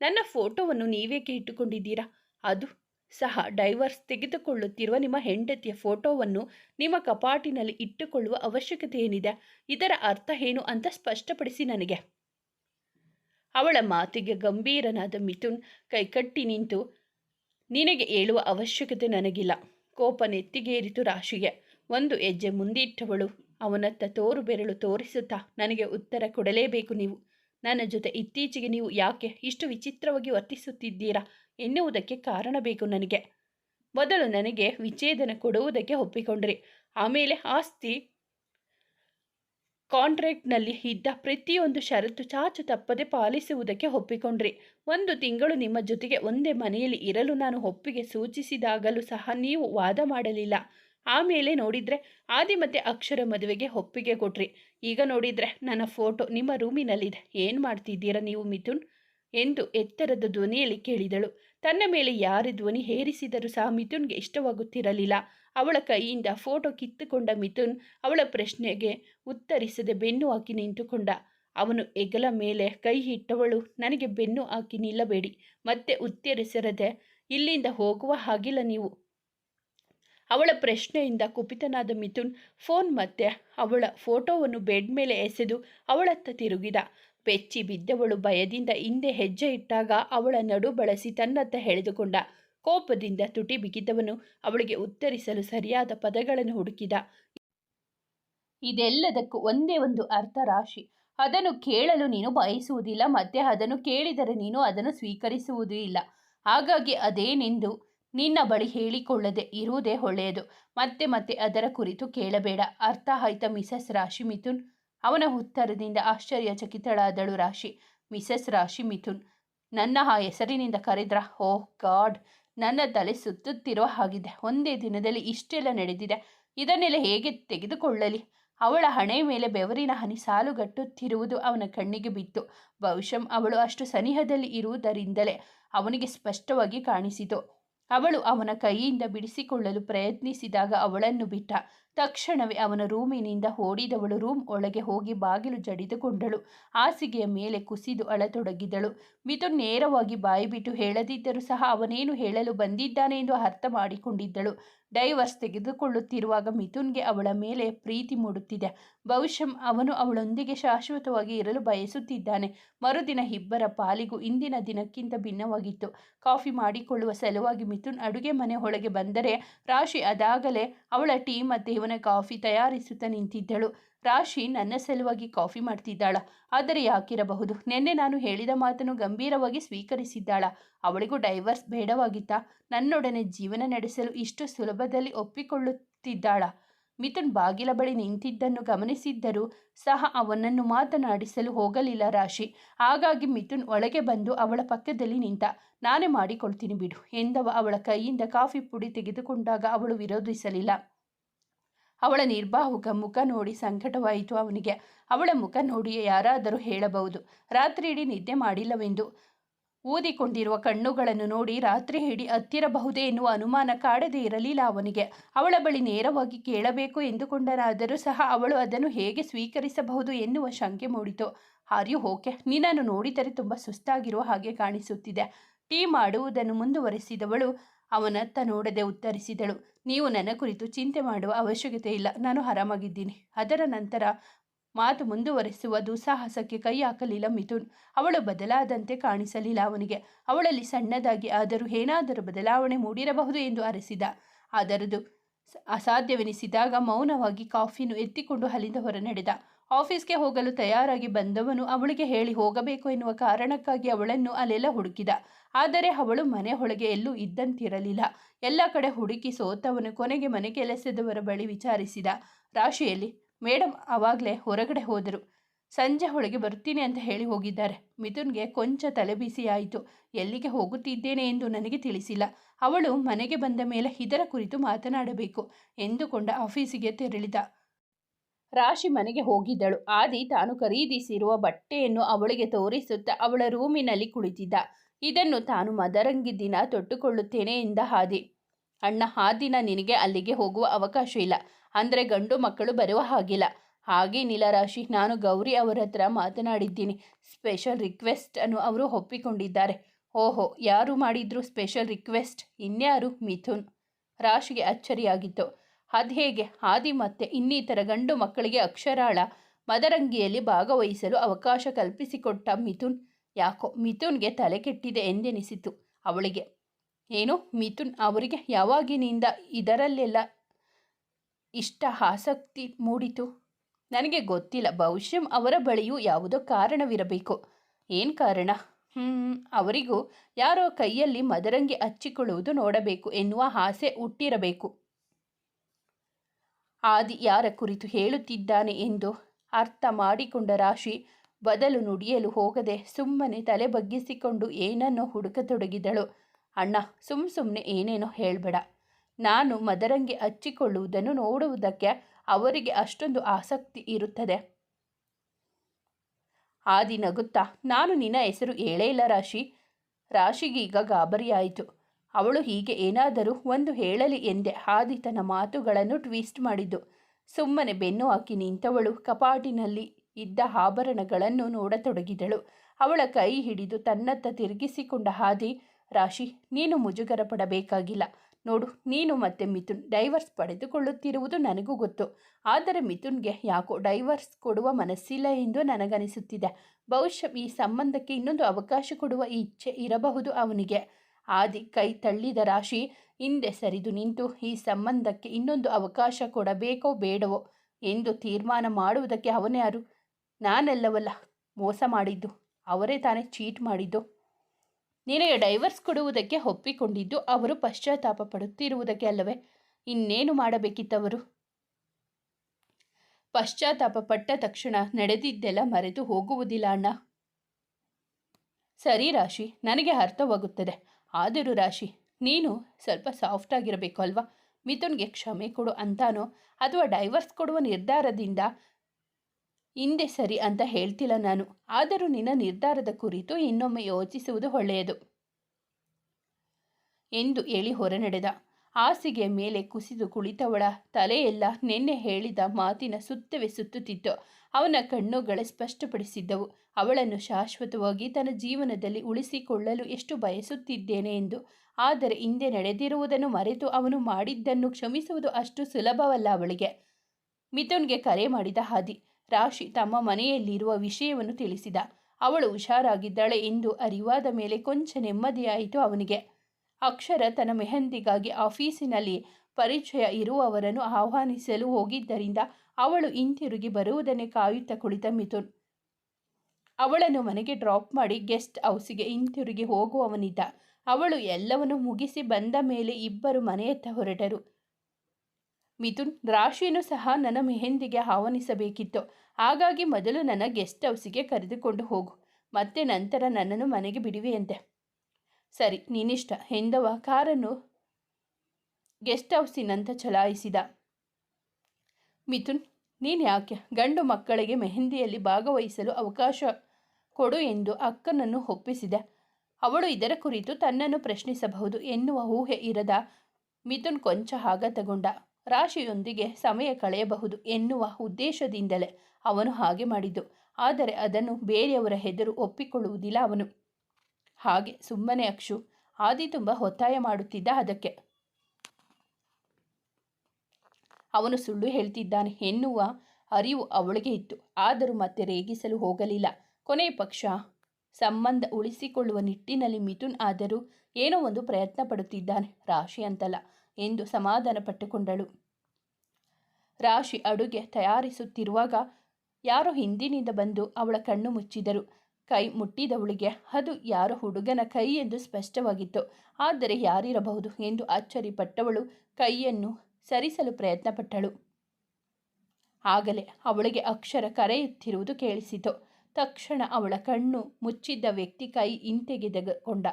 ನನ್ನ ಫೋಟೋವನ್ನು ನೀವೇಕೆ ಇಟ್ಟುಕೊಂಡಿದ್ದೀರಾ? ಅದು ಸಹ ಡೈವರ್ಸ್ ತೆಗೆದುಕೊಳ್ಳುತ್ತಿರುವ ನಿಮ್ಮ ಹೆಂಡತಿಯ ಫೋಟೋವನ್ನು ನಿಮ್ಮ ಕಪಾಟಿನಲ್ಲಿ ಇಟ್ಟುಕೊಳ್ಳುವ ಅವಶ್ಯಕತೆ ಏನಿದೆ ಇದರ ಅರ್ಥ ಏನು ಅಂತ ಸ್ಪಷ್ಟಪಡಿಸಿ ನನಗೆ. ಅವಳ ಮಾತಿಗೆ ಗಂಭೀರನಾದ ಮಿಥುನ್ ಕೈಕಟ್ಟಿ ನಿಂತು, ನಿನಗೆ ಹೇಳುವ ಅವಶ್ಯಕತೆ ನನಗಿಲ್ಲ. ಕೋಪ ನೆತ್ತಿಗೇರಿತು ರಾಶಿಗೆ. ಒಂದು ಹೆಜ್ಜೆ ಮುಂದಿಟ್ಟವಳು. ಅವನತ್ತ ತೋರು ಬೆರಳು ತೋರಿಸುತ್ತಾ, ನನಗೆ ಉತ್ತರ ಕೊಡಲೇಬೇಕು ನೀವು. ನನ್ನ ಜೊತೆ ಇತ್ತೀಚೆಗೆ ನೀವು ಯಾಕೆ ಇಷ್ಟು ವಿಚಿತ್ರವಾಗಿ ವರ್ತಿಸುತ್ತಿದ್ದೀರಾ? ಎನ್ನುವುದಕ್ಕೆ ಕಾರಣ ಬೇಕು ನನಗೆ. ಮೊದಲು ನನಗೆ ವಿಚ್ಛೇದನ ಕೊಡುವುದಕ್ಕೆ ಒಪ್ಪಿಕೊಂಡ್ರಿ. ಆಮೇಲೆ ಆಸ್ತಿ ಕಾಂಟ್ರಾಕ್ಟ್ನಲ್ಲಿ ಇದ್ದ ಪ್ರತಿಯೊಂದು ಷರತ್ತು ಚಾಚು ತಪ್ಪದೆ ಪಾಲಿಸುವುದಕ್ಕೆ ಒಪ್ಪಿಕೊಂಡ್ರಿ. ಒಂದು ತಿಂಗಳು ನಿಮ್ಮ ಜೊತೆಗೆ ಒಂದೇ ಮನೆಯಲ್ಲಿ ಇರಲು ನಾನು ಒಪ್ಪಿಗೆ ಸೂಚಿಸಿದಾಗಲೂ ಸಹ ನೀವು ವಾದ ಮಾಡಲಿಲ್ಲ. ಆಮೇಲೆ ನೋಡಿದರೆ ಆದಿ ಮತ್ತೆ ಅಕ್ಷರ ಮದುವೆಗೆ ಒಪ್ಪಿಗೆ ಕೊಟ್ರಿ. ಈಗ ನೋಡಿದರೆ ನನ್ನ ಫೋಟೋ ನಿಮ್ಮ ರೂಮಿನಲ್ಲಿದೆ. ಏನು ಮಾಡ್ತಿದ್ದೀರಾ ನೀವು ಮಿಥುನ್? ಎಂದು ಎತ್ತರದ ಧ್ವನಿಯಲ್ಲಿ ಕೇಳಿದಳು. ತನ್ನ ಮೇಲೆ ಯಾರ ಧ್ವನಿ ಹೇರಿಸಿದರೂ ಸಹ ಮಿಥುನ್ಗೆ ಇಷ್ಟವಾಗುತ್ತಿರಲಿಲ್ಲ. ಅವಳ ಕೈಯಿಂದ ಫೋಟೋ ಕಿತ್ತುಕೊಂಡ ಮಿಥುನ್ ಅವಳ ಪ್ರಶ್ನೆಗೆ ಉತ್ತರಿಸದೆ ಬೆನ್ನು ಹಾಕಿ ನಿಂತುಕೊಂಡ. ಅವನು ಹೆಗಲ ಮೇಲೆ ಕೈ ಇಟ್ಟವಳು, ನನಗೆ ಬೆನ್ನು ಹಾಕಿ ನಿಲ್ಲಬೇಡಿ, ಮತ್ತೆ ಉತ್ತರಿಸಿರದೆ ಇಲ್ಲಿಂದ ಹೋಗುವ ಹಾಗಿಲ್ಲ ನೀವು. ಅವಳ ಪ್ರಶ್ನೆಯಿಂದ ಕುಪಿತನಾದ ಮಿಥುನ್ ಫೋನ್ ಮತ್ತೆ ಅವಳ ಫೋಟೋವನ್ನು ಬೆಡ್ ಮೇಲೆ ಎಸೆದು ಅವಳತ್ತ ತಿರುಗಿದ. ಬೆಚ್ಚಿ ಬಿದ್ದವಳು ಭಯದಿಂದ ಹಿಂದೆ ಹೆಜ್ಜೆ ಇಟ್ಟಾಗ ಅವಳ ನಡು ಬಳಸಿ ತನ್ನತ್ತ ಎಳೆದುಕೊಂಡ. ಕೋಪದಿಂದ ತುಟಿ ಬಿಗಿದವನು ಅವಳಿಗೆ ಉತ್ತರಿಸಲು ಸರಿಯಾದ ಪದಗಳನ್ನು ಹುಡುಕಿದ. ಇದೆಲ್ಲದಕ್ಕೂ ಒಂದೇ ಒಂದು ಅರ್ಥ ರಾಶಿ. ಅದನ್ನು ಕೇಳಲು ನೀನು ಬಯಸುವುದಿಲ್ಲ, ಮತ್ತೆ ಅದನ್ನು ಕೇಳಿದರೆ ನೀನು ಅದನ್ನು ಸ್ವೀಕರಿಸುವುದೂ ಇಲ್ಲ ಹಾಗಾಗಿ ಅದೇನೆಂದು ನಿನ್ನ ಬಳಿ ಹೇಳಿಕೊಳ್ಳದೆ ಇರುವುದೇ ಒಳ್ಳೆಯದು. ಮತ್ತೆ ಮತ್ತೆ ಅದರ ಕುರಿತು ಕೇಳಬೇಡ. ಅರ್ಥ ಆಯ್ತ ಮಿಸಸ್ ರಾಶಿ ಮಿಥುನ್? ಅವನ ಉತ್ತರದಿಂದ ಆಶ್ಚರ್ಯಚಕಿತಳಾದಳು ರಾಶಿ. ಮಿಸಸ್ ರಾಶಿ ಮಿಥುನ್, ನನ್ನ ಆ ಹೆಸರಿನಿಂದ ಕರೆದ್ರ, ಓ ಗಾಡ್, ನನ್ನ ತಲೆ ಸುತ್ತುತ್ತಿರುವ ಹಾಗಿದೆ. ಒಂದೇ ದಿನದಲ್ಲಿ ಇಷ್ಟೆಲ್ಲ ನಡೆದಿದೆ. ಇದನ್ನೆಲ್ಲ ಹೇಗೆ ತೆಗೆದುಕೊಳ್ಳಲಿ? ಅವಳ ಹಣೆ ಮೇಲೆ ಬೆವರಿನ ಹನಿ ಸಾಲುಗಟ್ಟುತ್ತಿರುವುದು ಅವನ ಕಣ್ಣಿಗೆ ಬಿತ್ತು. ಬಹುಶಃ ಅವಳು ಅಷ್ಟು ಸನಿಹದಲ್ಲಿ ಇರುವುದರಿಂದಲೇ ಅವನಿಗೆ ಸ್ಪಷ್ಟವಾಗಿ ಕಾಣಿಸಿತು. ಅವಳು ಅವನ ಕೈಯಿಂದ ಬಿಡಿಸಿಕೊಳ್ಳಲು ಪ್ರಯತ್ನಿಸಿದಾಗ ಅವಳನ್ನು ಬಿಟ್ಟ. ತಕ್ಷಣವೇ ಅವನ ರೂಮಿನಿಂದ ಓಡಿದವಳು. ರೂಮ್ ಒಳಗೆ ಹೋಗಿ ಬಾಗಿಲು ಜಡಿದುಕೊಂಡಳು. ಹಾಸಿಗೆಯ ಮೇಲೆ ಕುಸಿದು ಅಳತೊಡಗಿದಳು. ಮಿಥುನ್ ನೇರವಾಗಿ ಬಾಯಿಬಿಟ್ಟು ಹೇಳದಿದ್ದರೂ ಸಹ ಅವನೇನು ಹೇಳಲು ಬಂದಿದ್ದಾನೆ ಎಂದು ಅರ್ಥ ಮಾಡಿಕೊಂಡಿದ್ದಳು. ಡೈವರ್ಸ್ ತೆಗೆದುಕೊಳ್ಳುತ್ತಿರುವಾಗ ಮಿಥುನ್ಗೆ ಅವಳ ಮೇಲೆ ಪ್ರೀತಿ ಮೂಡುತ್ತಿದೆ. ಬಹುಶಃ ಅವನು ಅವಳೊಂದಿಗೆ ಶಾಶ್ವತವಾಗಿ ಇರಲು ಬಯಸುತ್ತಿದ್ದಾನೆ. ಮರುದಿನ ಇಬ್ಬರ ಪಾಲಿಗೂ ಇಂದಿನ ದಿನಕ್ಕಿಂತ ಭಿನ್ನವಾಗಿತ್ತು. ಕಾಫಿ ಮಾಡಿಕೊಳ್ಳುವ ಸಲುವಾಗಿ ಮಿಥುನ್ ಅಡುಗೆ ಮನೆ ಒಳಗೆ ಬಂದರೆ ರಾಶಿ ಅದಾಗಲೇ ಅವಳ ಟೀ ಮತ್ತು ಇವನ ಕಾಫಿ ತಯಾರಿಸುತ್ತಾ ನಿಂತಿದ್ದಳು. ರಾಶಿ ನನ್ನ ಸಲುವಾಗಿ ಕಾಫಿ ಮಾಡ್ತಿದ್ದಾಳ. ಆದರೆ ಯಾಕಿರಬಹುದು? ನಿನ್ನೆ ನಾನು ಹೇಳಿದ ಮಾತನ್ನು ಗಂಭೀರವಾಗಿ ಸ್ವೀಕರಿಸಿದ್ದಾಳ. ಅವಳಿಗೂ ಡೈವರ್ಸ್ ಬೇಡವಾಗಿತ್ತ? ನನ್ನೊಡನೆ ಜೀವನ ನಡೆಸಲು ಇಷ್ಟು ಸುಲಭದಲ್ಲಿ ಒಪ್ಪಿಕೊಳ್ಳುತ್ತಿದ್ದಾಳ. ಮಿಥುನ್ ಬಾಗಿಲ ಬಳಿ ನಿಂತಿದ್ದನ್ನು ಗಮನಿಸಿದ್ದರೂ ಸಹ ಅವನನ್ನು ಮಾತನಾಡಿಸಲು ಹೋಗಲಿಲ್ಲ ರಾಶಿ. ಹಾಗಾಗಿ ಮಿಥುನ್ ಒಳಗೆ ಬಂದು ಅವಳ ಪಕ್ಕದಲ್ಲಿ ನಿಂತ, ನಾನೇ ಮಾಡಿಕೊಳ್ತೀನಿ ಬಿಡು ಎಂದವ ಅವಳ ಕೈಯಿಂದ ಕಾಫಿ ಪುಡಿ ತೆಗೆದುಕೊಂಡಾಗ ಅವಳು ವಿರೋಧಿಸಲಿಲ್ಲ. ಅವಳ ನಿರ್ಬಾಹುಕ ಮುಖ ನೋಡಿ ಸಂಕಟವಾಯಿತು ಅವನಿಗೆ. ಅವಳ ಮುಖ ನೋಡಿ ಯಾರಾದರೂ ಹೇಳಬಹುದು. ರಾತ್ರಿ ಇಡೀ ನಿದ್ದೆ ಮಾಡಿಲ್ಲವೆಂದು ಊದಿಕೊಂಡಿರುವ ಕಣ್ಣುಗಳನ್ನು ನೋಡಿ ರಾತ್ರಿ ಹಿಡಿ ಹತ್ತಿರಬಹುದೇ ಎನ್ನುವ ಅನುಮಾನ ಕಾಡದೇ ಇರಲಿಲ್ಲ ಅವನಿಗೆ. ಅವಳ ಬಳಿ ನೇರವಾಗಿ ಕೇಳಬೇಕು ಎಂದುಕೊಂಡನಾದರೂ ಸಹ ಅವಳು ಅದನ್ನು ಹೇಗೆ ಸ್ವೀಕರಿಸಬಹುದು ಎನ್ನುವ ಶಂಕೆ ಮೂಡಿತು. ಆರ್ಯು, ಓಕೆ ನೀನನ್ನು ನೋಡಿದರೆ ತುಂಬ ಸುಸ್ತಾಗಿರುವ ಹಾಗೆ ಕಾಣಿಸುತ್ತಿದೆ. ಟೀ ಮಾಡುವುದನ್ನು ಮುಂದುವರೆಸಿದವಳು ಅವನತ್ತ ನೋಡದೆ ಉತ್ತರಿಸಿದಳು. ನೀವು ನನ್ನ ಕುರಿತು ಚಿಂತೆ ಮಾಡುವ ಅವಶ್ಯಕತೆ ಇಲ್ಲ ನಾನು ಆರಾಮಾಗಿದ್ದೀನಿ. ಅದರ ನಂತರ ಮಾತು ಮುಂದುವರೆಸುವ ದುಸ್ಸಾಹಸಕ್ಕೆ ಕೈ ಹಾಕಲಿಲ್ಲ ಮಿಥುನ್. ಅವಳು ಬದಲಾದಂತೆ ಕಾಣಿಸಲಿಲ್ಲ ಅವನಿಗೆ. ಅವಳಲ್ಲಿ ಸಣ್ಣದಾಗಿ ಆದರೂ ಏನಾದರೂ ಬದಲಾವಣೆ ಮೂಡಿರಬಹುದು ಎಂದು ಅರಸಿದ. ಆದರದು ಅಸಾಧ್ಯವೆನಿಸಿದಾಗ ಮೌನವಾಗಿ ಕಾಫಿಯನ್ನು ಎತ್ತಿಕೊಂಡು ಅಲ್ಲಿಂದ ಹೊರ ನಡೆದ ಆಫೀಸ್ಗೆ ಹೋಗಲು ತಯಾರಾಗಿ ಬಂದವನು ಅವಳಿಗೆ ಹೇಳಿ ಹೋಗಬೇಕು ಎನ್ನುವ ಕಾರಣಕ್ಕಾಗಿ ಅವಳನ್ನು ಅಲ್ಲೆಲ್ಲ ಹುಡುಕಿದ. ಆದರೆ ಅವಳು ಮನೆ ಒಳಗೆ ಎಲ್ಲೂ ಇದ್ದಂತಿರಲಿಲ್ಲ. ಎಲ್ಲ ಕಡೆ ಹುಡುಕಿ ಸೋತವನು ಕೊನೆಗೆ ಮನೆ ಕೆಲಸದವರ ಬಳಿ ವಿಚಾರಿಸಿದ. ರಾಶಿಯಲ್ಲಿ ಮೇಡಮ್ ಆವಾಗಲೇ ಹೊರಗಡೆ ಹೋದರು. ಸಂಜೆ ಒಳಗೆ ಬರ್ತೀನಿ ಅಂತ ಹೇಳಿ ಹೋಗಿದ್ದಾರೆ. ಮಿಥುನ್ಗೆ ಕೊಂಚ ತಲೆಬಿಸಿಯಾಯಿತು ಎಲ್ಲಿಗೆ ಹೋಗುತ್ತಿದ್ದೇನೆ ಎಂದು ನನಗೆ ತಿಳಿಸಿಲ್ಲ. ಅವಳು ಮನೆಗೆ ಬಂದ ಮೇಲೆ ಇದರ ಕುರಿತು ಮಾತನಾಡಬೇಕು ಎಂದುಕೊಂಡ ಆಫೀಸಿಗೆ ತೆರಳಿದ. ರಾಶಿ ಮನೆಗೆ ಹೋಗಿದ್ದಳು. ಆದಿ ತಾನು ಖರೀದಿಸಿರುವ ಬಟ್ಟೆಯನ್ನು ಅವಳಿಗೆ ತೋರಿಸುತ್ತಾ ಅವಳ ರೂಮಿನಲ್ಲಿ ಕುಳಿತಿದ್ದ. ಇದನ್ನು ತಾನು ಮದರಂಗಿ ದಿನ ತೊಟ್ಟುಕೊಳ್ಳುತ್ತೇನೆ ಎಂದ ಹಾದಿ ಅಣ್ಣ, ಆ ನಿನಗೆ ಅಲ್ಲಿಗೆ ಹೋಗುವ ಅವಕಾಶ ಇಲ್ಲ. ಅಂದರೆ ಗಂಡು ಮಕ್ಕಳು ಬರುವ ಹಾಗಿಲ್ಲ. ಹಾಗೇನಿಲ್ಲ ನೀಲರಾಶಿ ನಾನು ಗೌರಿ ಅವರ ಹತ್ರ ಮಾತನಾಡಿದ್ದೀನಿ. ಸ್ಪೆಷಲ್ ರಿಕ್ವೆಸ್ಟ್ ಅನ್ನು ಅವರು ಒಪ್ಪಿಕೊಂಡಿದ್ದಾರೆ. ಓಹೋ, ಯಾರು ಮಾಡಿದ್ರು ಸ್ಪೆಷಲ್ ರಿಕ್ವೆಸ್ಟ್? ಇನ್ಯಾರು? ಮಿಥುನ್. ರಾಶಿಗೆ ಅಚ್ಚರಿಯಾಗಿತ್ತು. ಅದ್ಹೇಗೆ ಆದಿ ಮತ್ತೆ ಇನ್ನಿತರ ಗಂಡು ಮಕ್ಕಳಿಗೆ ಅಕ್ಷರಾಳ ಮದರಂಗಿಯಲ್ಲಿ ಭಾಗವಹಿಸಲು ಅವಕಾಶ ಕಲ್ಪಿಸಿಕೊಟ್ಟ ಮಿಥುನ್. ಯಾಕೋ ಮಿಥುನ್ಗೆ ತಲೆ ಕೆಟ್ಟಿದೆ ಎಂದೆನಿಸಿತು ಅವಳಿಗೆ. ಏನು? ಮಿಥುನ್ ಅವರಿಗೆ ಯಾವಾಗಿನಿಂದ ಇದರಲ್ಲೆಲ್ಲ ಇಷ್ಟ ಆಸಕ್ತಿ ಮೂಡಿತು? ನನಗೆ ಗೊತ್ತಿಲ್ಲ. ಬಹುಶಃ ಅವರ ಬಳಿಯೂ ಯಾವುದೋ ಕಾರಣವಿರಬೇಕು. ಏನು ಕಾರಣ? ಹ್ಞೂ ಅವರಿಗೂ ಯಾರೋ ಕೈಯಲ್ಲಿ ಮದರಂಗಿ ಹಚ್ಚಿಕೊಳ್ಳುವುದು ನೋಡಬೇಕು ಎನ್ನುವ ಆಸೆ ಹುಟ್ಟಿರಬೇಕು. ಆದಿ ಯಾರ ಕುರಿತು ಹೇಳುತ್ತಿದ್ದಾನೆ ಎಂದು ಅರ್ಥ ಮಾಡಿಕೊಂಡ ರಾಶಿ ಬದಲು ನುಡಿಯಲು ಹೋಗದೆ ಸುಮ್ಮನೆ ತಲೆ ಬಗ್ಗಿಸಿಕೊಂಡು ಏನನ್ನೋ ಹುಡುಕತೊಡಗಿದಳು. ಅಣ್ಣ ಸುಮ್ಮ ಸುಮ್ಮನೆ ಏನೇನೋ ಹೇಳಬೇಡ. ನಾನು ಮದರಂಗಿ ಹಚ್ಚಿಕೊಳ್ಳುವುದನ್ನು ನೋಡುವುದಕ್ಕೆ ಅವರಿಗೆ ಅಷ್ಟೊಂದು ಆಸಕ್ತಿ ಇರುತ್ತದೆ. ಆದಿ ನಗುತ್ತಾ, ನಾನು ನಿನ್ನ ಹೆಸರು ಹೇಳೇ ಇಲ್ಲ ರಾಶಿ. ರಾಶಿಗೀಗ ಗಾಬರಿಯಾಯಿತು. ಅವಳು ಹೀಗೆ ಏನಾದರೂ ಒಂದು ಹೇಳಲಿ ಎಂದೆ. ಹಾದಿ ತನ್ನ ಮಾತುಗಳನ್ನು ಟ್ವಿಸ್ಟ್ ಮಾಡಿದ್ದು. ಸುಮ್ಮನೆ ಬೆನ್ನು ಹಾಕಿ ನಿಂತವಳು. ಕಪಾಟಿನಲ್ಲಿ ಇದ್ದ ಆಭರಣಗಳನ್ನು ನೋಡತೊಡಗಿದಳು. ಅವಳ ಕೈ ಹಿಡಿದು ತನ್ನತ್ತ ತಿರುಗಿಸಿಕೊಂಡ ಹಾದಿ, ರಾಶಿ, ನೀನು ಮುಜುಗರ ಪಡಬೇಕಾಗಿಲ್ಲ. ನೋಡು, ನೀನು ಮತ್ತೆ ಮಿಥುನ್ ಡೈವರ್ಸ್ ಪಡೆದುಕೊಳ್ಳುತ್ತಿರುವುದು ನನಗೂ ಗೊತ್ತು. ಆದರೆ ಮಿಥುನ್ಗೆ ಯಾಕೋ ಡೈವರ್ಸ್ ಕೊಡುವ ಮನಸ್ಸಿಲ್ಲ ಎಂದು ನನಗನಿಸುತ್ತಿದೆ. ಬಹುಶಃ ಈ ಸಂಬಂಧಕ್ಕೆ ಇನ್ನೊಂದು ಅವಕಾಶ ಕೊಡುವ ಇಚ್ಛೆ ಇರಬಹುದು ಅವನಿಗೆ. ಆದಿ ಕೈ ತಳ್ಳಿದ ರಾಶಿ ಹಿಂದೆ ಸರಿದು ನಿಂತು ಈ ಸಂಬಂಧಕ್ಕೆ ಇನ್ನೊಂದು ಅವಕಾಶ ಕೊಡಬೇಕೋ ಬೇಡವೋ ಎಂದು ತೀರ್ಮಾನ ಮಾಡುವುದಕ್ಕೆ ಅವನ್ಯಾರು ನಾನೆಲ್ಲವಲ್ಲ, ಮೋಸ ಮಾಡಿದ್ದು, ಅವರೇ ತಾನೇ ಚೀಟ್ ಮಾಡಿದ್ದು. ನಿನಗೆ ಡೈವರ್ಸ್ ಕೊಡುವುದಕ್ಕೆ ಒಪ್ಪಿಕೊಂಡಿದ್ದು, ಅವರು ಪಶ್ಚಾತ್ತಾಪ ಪಡುತ್ತಿರುವುದಕ್ಕೆ ಅಲ್ಲವೇ? ಇನ್ನೇನು ಮಾಡಬೇಕಿತ್ತವರು? ಪಶ್ಚಾತ್ತಾಪ ಪಟ್ಟ ತಕ್ಷಣ ನಡೆದಿದ್ದೆಲ್ಲ ಮರೆತು ಹೋಗುವುದಿಲ್ಲ ಅಣ್ಣ. ಸರಿ ರಾಶಿ, ನನಗೆ ಅರ್ಥವಾಗುತ್ತದೆ. ಆದರೂ ರಾಶಿ, ನೀನು ಸ್ವಲ್ಪ ಸಾಫ್ಟ್ ಆಗಿರಬೇಕು ಅಲ್ವಾ? ಮಿಥುನ್ಗೆ ಕ್ಷಮೆ ಕೊಡು ಅಂತಾನೋ? ಅಥವಾ ಡೈವರ್ಸ್ ಕೊಡುವ ನಿರ್ಧಾರದಿಂದ ಹಿಂದೆ ಸರಿ ಅಂತ ಹೇಳ್ತಿಲ್ಲ ನಾನು. ಆದರೂ ನಿನ್ನ ನಿರ್ಧಾರದ ಕುರಿತು ಇನ್ನೊಮ್ಮೆ ಯೋಚಿಸುವುದು ಒಳ್ಳೆಯದು. ಎಂದು ಹೇಳಿ ಹೊರನಡೆದ. ಹಾಸಿಗೆ ಮೇಲೆ ಕುಸಿದು ಕುಳಿತವಳ ತಲೆಯೆಲ್ಲ ನಿನ್ನೆ ಹೇಳಿದ ಮಾತಿನ ಸುತ್ತವೇ ಸುತ್ತುತ್ತಿತ್ತು. ಅವನ ಕಣ್ಣುಗಳೇ ಸ್ಪಷ್ಟಪಡಿಸಿದ್ದವು. ಅವಳನ್ನು ಶಾಶ್ವತವಾಗಿ ತನ್ನ ಜೀವನದಲ್ಲಿ ಉಳಿಸಿಕೊಳ್ಳಲು ಎಷ್ಟು ಬಯಸುತ್ತಿದ್ದೇನೆ ಎಂದು. ಆದರೆ ಹಿಂದೆ ನಡೆದಿರುವುದನ್ನು ಮರೆತು ಅವನು ಮಾಡಿದ್ದನ್ನು ಕ್ಷಮಿಸುವುದು ಅಷ್ಟು ಸುಲಭವಲ್ಲ ಅವಳಿಗೆ. ಮಿಥುನ್ಗೆ ಕರೆ ಮಾಡಿದ ಹಾದಿ. ರಾಶಿ ತಮ್ಮ ಮನೆಯಲ್ಲಿರುವ ವಿಷಯವನ್ನು ತಿಳಿಸಿದ. ಅವಳು ಹುಷಾರಾಗಿದ್ದಾಳೆ ಎಂದು ಅರಿವಾದ ಮೇಲೆ ಕೊಂಚ ನೆಮ್ಮದಿಯಾಯಿತು ಅವನಿಗೆ. ಅಕ್ಷರ ತನ್ನ ಮೆಹಂದಿಗಾಗಿ ಆಫೀಸಿನಲ್ಲಿ ಪರಿಚಯ ಇರುವವರನ್ನು ಆಹ್ವಾನಿಸಲು ಹೋಗಿದ್ದರಿಂದ ಅವಳು ಹಿಂತಿರುಗಿ ಬರುವುದನ್ನೇ ಕಾಯುತ್ತಾ ಕುಳಿತ ಮಿಥುನ್. ಅವಳನ್ನು ಮನೆಗೆ ಡ್ರಾಪ್ ಮಾಡಿ ಗೆಸ್ಟ್ ಹೌಸಿಗೆ ಹಿಂತಿರುಗಿ ಹೋಗುವವನಿದ್ದ. ಅವಳು ಎಲ್ಲವನ್ನು ಮುಗಿಸಿ ಬಂದ ಮೇಲೆ ಇಬ್ಬರು ಮನೆಯತ್ತ ಹೊರಟರು. ಮಿಥುನ್ ರಾಶಿಯನ್ನು ಸಹ ನನ್ನ ಮೆಹಂದಿಗೆ ಆಹ್ವಾನಿಸಬೇಕಿತ್ತು. ಹಾಗಾಗಿ ಮೊದಲು ನನ್ನ ಗೆಸ್ಟ್ ಹೌಸಿಗೆ ಕರೆದುಕೊಂಡು ಹೋಗು. ಮತ್ತೆ ನಂತರ ನನ್ನನ್ನು ಮನೆಗೆ ಬಿಡುವೆಯಂತೆ. ಸರಿ ನೀನಿಷ್ಟ ಎಂದವ ಕಾರನ್ನು ಗೆಸ್ಟ್ ಹೌಸಿನಂತ ಚಲಾಯಿಸಿದ. ಮಿಥುನ್, ನೀನು ಯಾಕೆ ಗಂಡು ಮಕ್ಕಳಿಗೆ ಮೆಹಂದಿಯಲ್ಲಿ ಭಾಗವಹಿಸಲು ಅವಕಾಶ ಕೊಡು ಎಂದು ಅಕ್ಕನನ್ನು ಒಪ್ಪಿಸಿದೆ. ಅವಳು ಇದರ ಕುರಿತು ತನ್ನನ್ನು ಪ್ರಶ್ನಿಸಬಹುದು ಎನ್ನುವ ಊಹೆ ಇರದ ಮಿಥುನ್ ಕೊಂಚ ಆಘಾತಗೊಂಡ ರಾಶಿಯೊಂದಿಗೆ ಸಮಯ ಕಳೆಯಬಹುದು ಎನ್ನುವ ಉದ್ದೇಶದಿಂದಲೇ ಅವನು ಹಾಗೆ ಮಾಡಿದ್ದು. ಆದರೆ ಅದನ್ನು ಬೇರೆಯವರ ಹೆದರು ಒಪ್ಪಿಕೊಳ್ಳುವುದಿಲ್ಲ ಅವನು. ಹಾಗೆ ಸುಮ್ಮನೆ ಅಕ್ಷು. ಆದಿ ತುಂಬ ಒತ್ತಾಯ ಮಾಡುತ್ತಿದ್ದ ಅದಕ್ಕೆ ಅವನು ಸುಳ್ಳು ಹೇಳ್ತಿದ್ದಾನೆ ಎನ್ನುವ ಅರಿವು ಅವಳಿಗೆ ಇತ್ತು. ಆದರೂ ಮತ್ತೆ ರೇಗಿಸಲು ಹೋಗಲಿಲ್ಲ. ಕೊನೆಯ ಪಕ್ಷ ಸಂಬಂಧ ಉಳಿಸಿಕೊಳ್ಳುವ ನಿಟ್ಟಿನಲ್ಲಿ ಮಿಥುನ್ ಆದರೂ ಏನೋ ಒಂದು ಪ್ರಯತ್ನ ಪಡುತ್ತಿದ್ದಾನೆ. ರಾಶಿ ಅಂತಲ್ಲ ಎಂದು ಸಮಾಧಾನ ಪಟ್ಟುಕೊಂಡಳು. ರಾಶಿ ಅಡುಗೆ ತಯಾರಿಸುತ್ತಿರುವಾಗ ಯಾರೋ ಹಿಂದಿನಿಂದ ಬಂದು ಅವಳ ಕಣ್ಣು ಮುಚ್ಚಿದರು. ಕೈ ಮುಟ್ಟಿದವಳಿಗೆ, ಅದು ಯಾರೋ ಹುಡುಗನ ಕೈ ಎಂದು ಸ್ಪಷ್ಟವಾಗಿತ್ತು. ಆದರೆ ಯಾರಿರಬಹುದು ಎಂದು ಅಚ್ಚರಿಪಟ್ಟವಳು ಕೈಯನ್ನು ಸರಿಸಲು ಪ್ರಯತ್ನಪಟ್ಟಳು. ಆಗಲೇ ಅವಳಿಗೆ ಅಕ್ಷರ ಕರೆಯುತ್ತಿರುವುದು ಕೇಳಿಸಿತು. ತಕ್ಷಣ ಅವಳ ಕಣ್ಣು ಮುಚ್ಚಿದ್ದ ವ್ಯಕ್ತಿ ಕೈ ಹಿಂತೆಗೆದುಕೊಂಡ.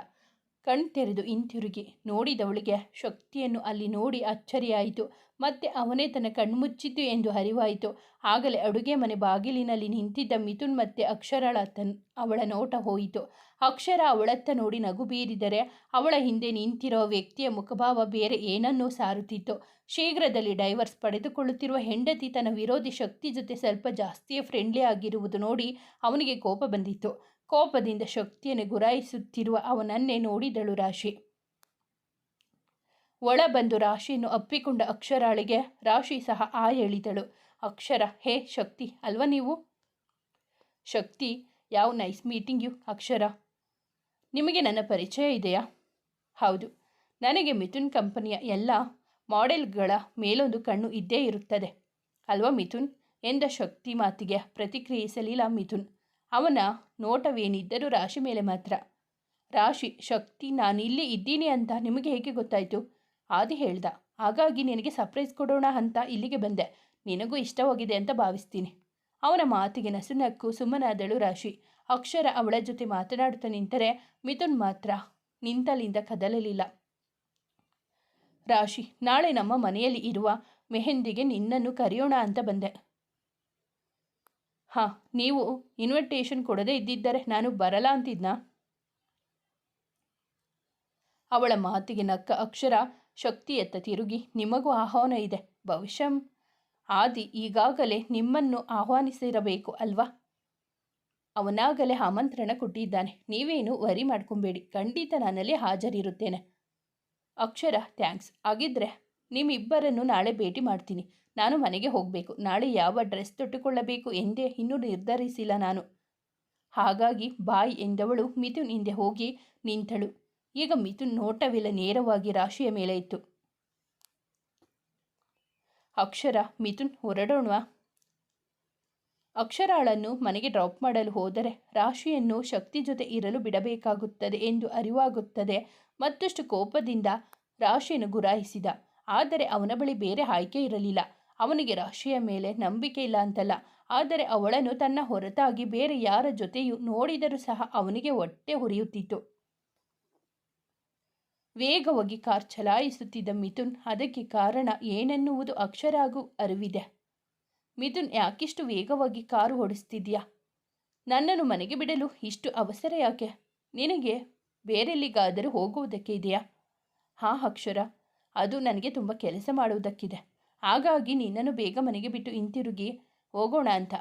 ಕಣ್ತೆರೆದು ಹಿಂತಿರುಗಿ. ನೋಡಿದವಳಿಗೆ ಶಕ್ತಿಯನ್ನು ಅಲ್ಲಿ ನೋಡಿ ಅಚ್ಚರಿಯಾಯಿತು. ಮತ್ತೆ ಅವನೇ ತನ್ನ ಕಣ್ಮುಚ್ಚಿದ್ದು ಎಂದು ಅರಿವಾಯಿತು. ಆಗಲೇ ಅಡುಗೆ ಮನೆ ಬಾಗಿಲಿನಲ್ಲಿ ನಿಂತಿದ್ದ ಮಿಥುನ್ ಮತ್ತೆ ಅಕ್ಷರಳತ್ತ ಅವಳ ನೋಟ ಹೋಯಿತು. ಅಕ್ಷರ ಅವಳತ್ತ ನೋಡಿ ನಗು ಬೀರಿದರೆ ಅವಳ ಹಿಂದೆ ನಿಂತಿರೋ ವ್ಯಕ್ತಿಯ ಮುಖಭಾವ ಬೇರೆ ಏನನ್ನೂ ಸಾರುತ್ತಿತ್ತು. ಶೀಘ್ರದಲ್ಲಿ ಡೈವರ್ಸ್ ಪಡೆದುಕೊಳ್ಳುತ್ತಿರುವ ಹೆಂಡತಿ ತನ್ನ ವಿರೋಧಿ ಶಕ್ತಿ ಜೊತೆ ಸ್ವಲ್ಪ ಜಾಸ್ತಿಯೇ ಫ್ರೆಂಡ್ಲಿ ಆಗಿರುವುದು ನೋಡಿ ಅವನಿಗೆ ಕೋಪ ಬಂದಿತ್ತು. ಕೋಪದಿಂದ ಶಕ್ತಿಯನ್ನು ಗುರಾಯಿಸುತ್ತಿರುವ ಅವನನ್ನೇ ನೋಡಿದಳು ರಾಶಿ. ಒಳ ಬಂದು ರಾಶಿಯನ್ನು ಅಪ್ಪಿಕೊಂಡ ಅಕ್ಷರಾಳಿಗೆ ರಾಶಿ ಸಹ ಆ ಹೇಳಿದಳು. ಅಕ್ಷರ, ಹೇ ಶಕ್ತಿ, ಅಲ್ವಾ ನೀವು? ಶಕ್ತಿ, ಯಾವ ನೈಸ್ ಮೀಟಿಂಗ್ ಯು, ಅಕ್ಷರ? ನಿಮಗೆ ನನ್ನ ಪರಿಚಯ ಇದೆಯಾ? ಹೌದು. ನನಗೆ ಮಿಥುನ್ ಕಂಪನಿಯ ಎಲ್ಲ ಮಾಡೆಲ್ಗಳ ಮೇಲೊಂದು ಕಣ್ಣು ಇದ್ದೇ ಇರುತ್ತದೆ. ಅಲ್ವಾ ಮಿಥುನ್? ಎಂದ ಶಕ್ತಿ ಮಾತಿಗೆ ಪ್ರತಿಕ್ರಿಯಿಸಲಿಲ್ಲ ಮಿಥುನ್. ಅವನ ನೋಟವೇನಿದ್ದರೂ ರಾಶಿ ಮೇಲೆ ಮಾತ್ರ. ರಾಶಿ, ಶಕ್ತಿ ನಾನಿಲ್ಲಿ ಇದ್ದೀನಿ ಅಂತ ನಿಮಗೆ ಹೇಗೆ ಗೊತ್ತಾಯಿತು? ಆದಿ ಹೇಳ್ದ, ಹಾಗಾಗಿ ನಿನಗೆ ಸರ್ಪ್ರೈಸ್ ಕೊಡೋಣ ಅಂತ ಇಲ್ಲಿಗೆ ಬಂದೆ. ನಿನಗೂ ಇಷ್ಟವಾಗಿದೆ ಅಂತ ಭಾವಿಸ್ತೀನಿ. ಅವನ ಮಾತಿಗೆ ನಸುನಕ್ಕು ಸುಮ್ಮನಾದಳು ರಾಶಿ. ಅಕ್ಷರ ಅವಳ ಜೊತೆ ಮಾತನಾಡುತ್ತಾ ನಿಂತರೆ ಮಿಥುನ್ ಮಾತ್ರ ನಿಂತಲಿಂದ ಕದಲಲಿಲ್ಲ. ರಾಶಿ, ನಾಳೆ ನಮ್ಮ ಮನೆಯಲ್ಲಿ ಇರುವ ಮೆಹಂದಿಗೆ ನಿನ್ನನ್ನು ಕರೆಯೋಣ ಅಂತ ಬಂದೆ. ಹಾಂ, ನೀವು ಇನ್ವಿಟೇಷನ್ ಕೊಡದೇ ಇದ್ದಿದ್ದರೆ ನಾನು ಬರಲ್ಲ ಅಂತಿದ್ನಾ? ಅವಳ ಮಾತಿಗೆ ನಕ್ಕ ಅಕ್ಷರ ಶಕ್ತಿಯತ್ತ ತಿರುಗಿ ನಿಮಗೂ ಆಹ್ವಾನ ಇದೆ. ಭವಿಷ್ಯಂ ಆದಿ ಈಗಾಗಲೇ ನಿಮ್ಮನ್ನು ಆಹ್ವಾನಿಸಿರಬೇಕು ಅಲ್ವಾ? ಅವನಾಗಲೇ ಆಮಂತ್ರಣ ಕೊಟ್ಟಿದ್ದಾನೆ. ನೀವೇನು ವರಿ ಮಾಡ್ಕೊಬೇಡಿ. ಖಂಡಿತ ನಾನಲ್ಲಿ ಹಾಜರಿರುತ್ತೇನೆ. ಅಕ್ಷರ ಥ್ಯಾಂಕ್ಸ್ ಹಾಗಿದ್ರೆ ನಿಮ್ಮಿಬ್ಬರನ್ನು ನಾಳೆ ಭೇಟಿ ಮಾಡ್ತೀನಿ. ನಾನು ಮನೆಗೆ ಹೋಗಬೇಕು. ನಾಳೆ ಯಾವ ಡ್ರೆಸ್ ತೊಟ್ಟುಕೊಳ್ಳಬೇಕು ಎಂದೇ ಇನ್ನೂ ನಿರ್ಧರಿಸಿಲ್ಲ ನಾನು. ಹಾಗಾಗಿ ಬಾಯ್ ಎಂದವಳು ಮಿಥುನ್ ಹಿಂದೆ ಹೋಗಿ ನಿಂತಳು. ಈಗ ಮಿಥುನ್ ನೋಟವಿಲ್ಲ ನೇರವಾಗಿ ರಾಶಿಯ ಮೇಲೆ ಇತ್ತು. ಅಕ್ಷರ, ಮಿಥುನ್ ಹೊರಡೋಣ ಅಕ್ಷರಾಳನ್ನು ಮನೆಗೆ ಡ್ರಾಪ್ ಮಾಡಲು ಹೋದರೆ ರಾಶಿಯನ್ನು ಶಕ್ತಿ ಜೊತೆ ಇರಲು ಬಿಡಬೇಕಾಗುತ್ತದೆ ಎಂದು ಅರಿವಾಗುತ್ತದೆ. ಮತ್ತಷ್ಟು ಕೋಪದಿಂದ ರಾಶಿಯನ್ನು ಗುರಾಯಿಸಿದ. ಆದರೆ ಅವನ ಬಳಿ ಬೇರೆ ಆಯ್ಕೆ ಇರಲಿಲ್ಲ. ಅವನಿಗೆ ರಾಶಿಯ ಮೇಲೆ ನಂಬಿಕೆ ಇಲ್ಲ ಅಂತಲ್ಲ. ಆದರೆ ಅವಳನ್ನು ತನ್ನ ಹೊರತಾಗಿ ಬೇರೆ ಯಾರ ಜೊತೆಯೂ ನೋಡಿದರೂ ಸಹ ಅವನಿಗೆ ಹೊಟ್ಟೆ ಹುರಿಯುತ್ತಿತ್ತು ವೇಗವಾಗಿ ಕಾರ್ ಚಲಾಯಿಸುತ್ತಿದ್ದ ಮಿಥುನ್ ಅದಕ್ಕೆ ಕಾರಣ ಏನೆನ್ನುವುದು ಅಕ್ಷರಾಗೂ ಅರಿವಿದೆ. ಮಿಥುನ್, ಯಾಕಿಷ್ಟು ವೇಗವಾಗಿ ಕಾರು ಓಡಿಸ್ತಿದ್ಯಾ? ನನ್ನನ್ನು ಮನೆಗೆ ಬಿಡಲು ಇಷ್ಟು ಅವಸರ ಯಾಕೆ? ನಿನಗೆ ಬೇರೆಲ್ಲಿಗಾದರೂ ಹೋಗುವುದಕ್ಕೆ ಇದೆಯಾ? ಹಾ ಅಕ್ಷರ, ಅದು ನನಗೆ ತುಂಬ ಕೆಲಸ ಮಾಡುವುದಕ್ಕಿದೆ. ಹಾಗಾಗಿ ನಿನ್ನನ್ನು ಬೇಗ ಮನೆಗೆ ಬಿಟ್ಟು ಹಿಂತಿರುಗಿ ಹೋಗೋಣ ಅಂತ.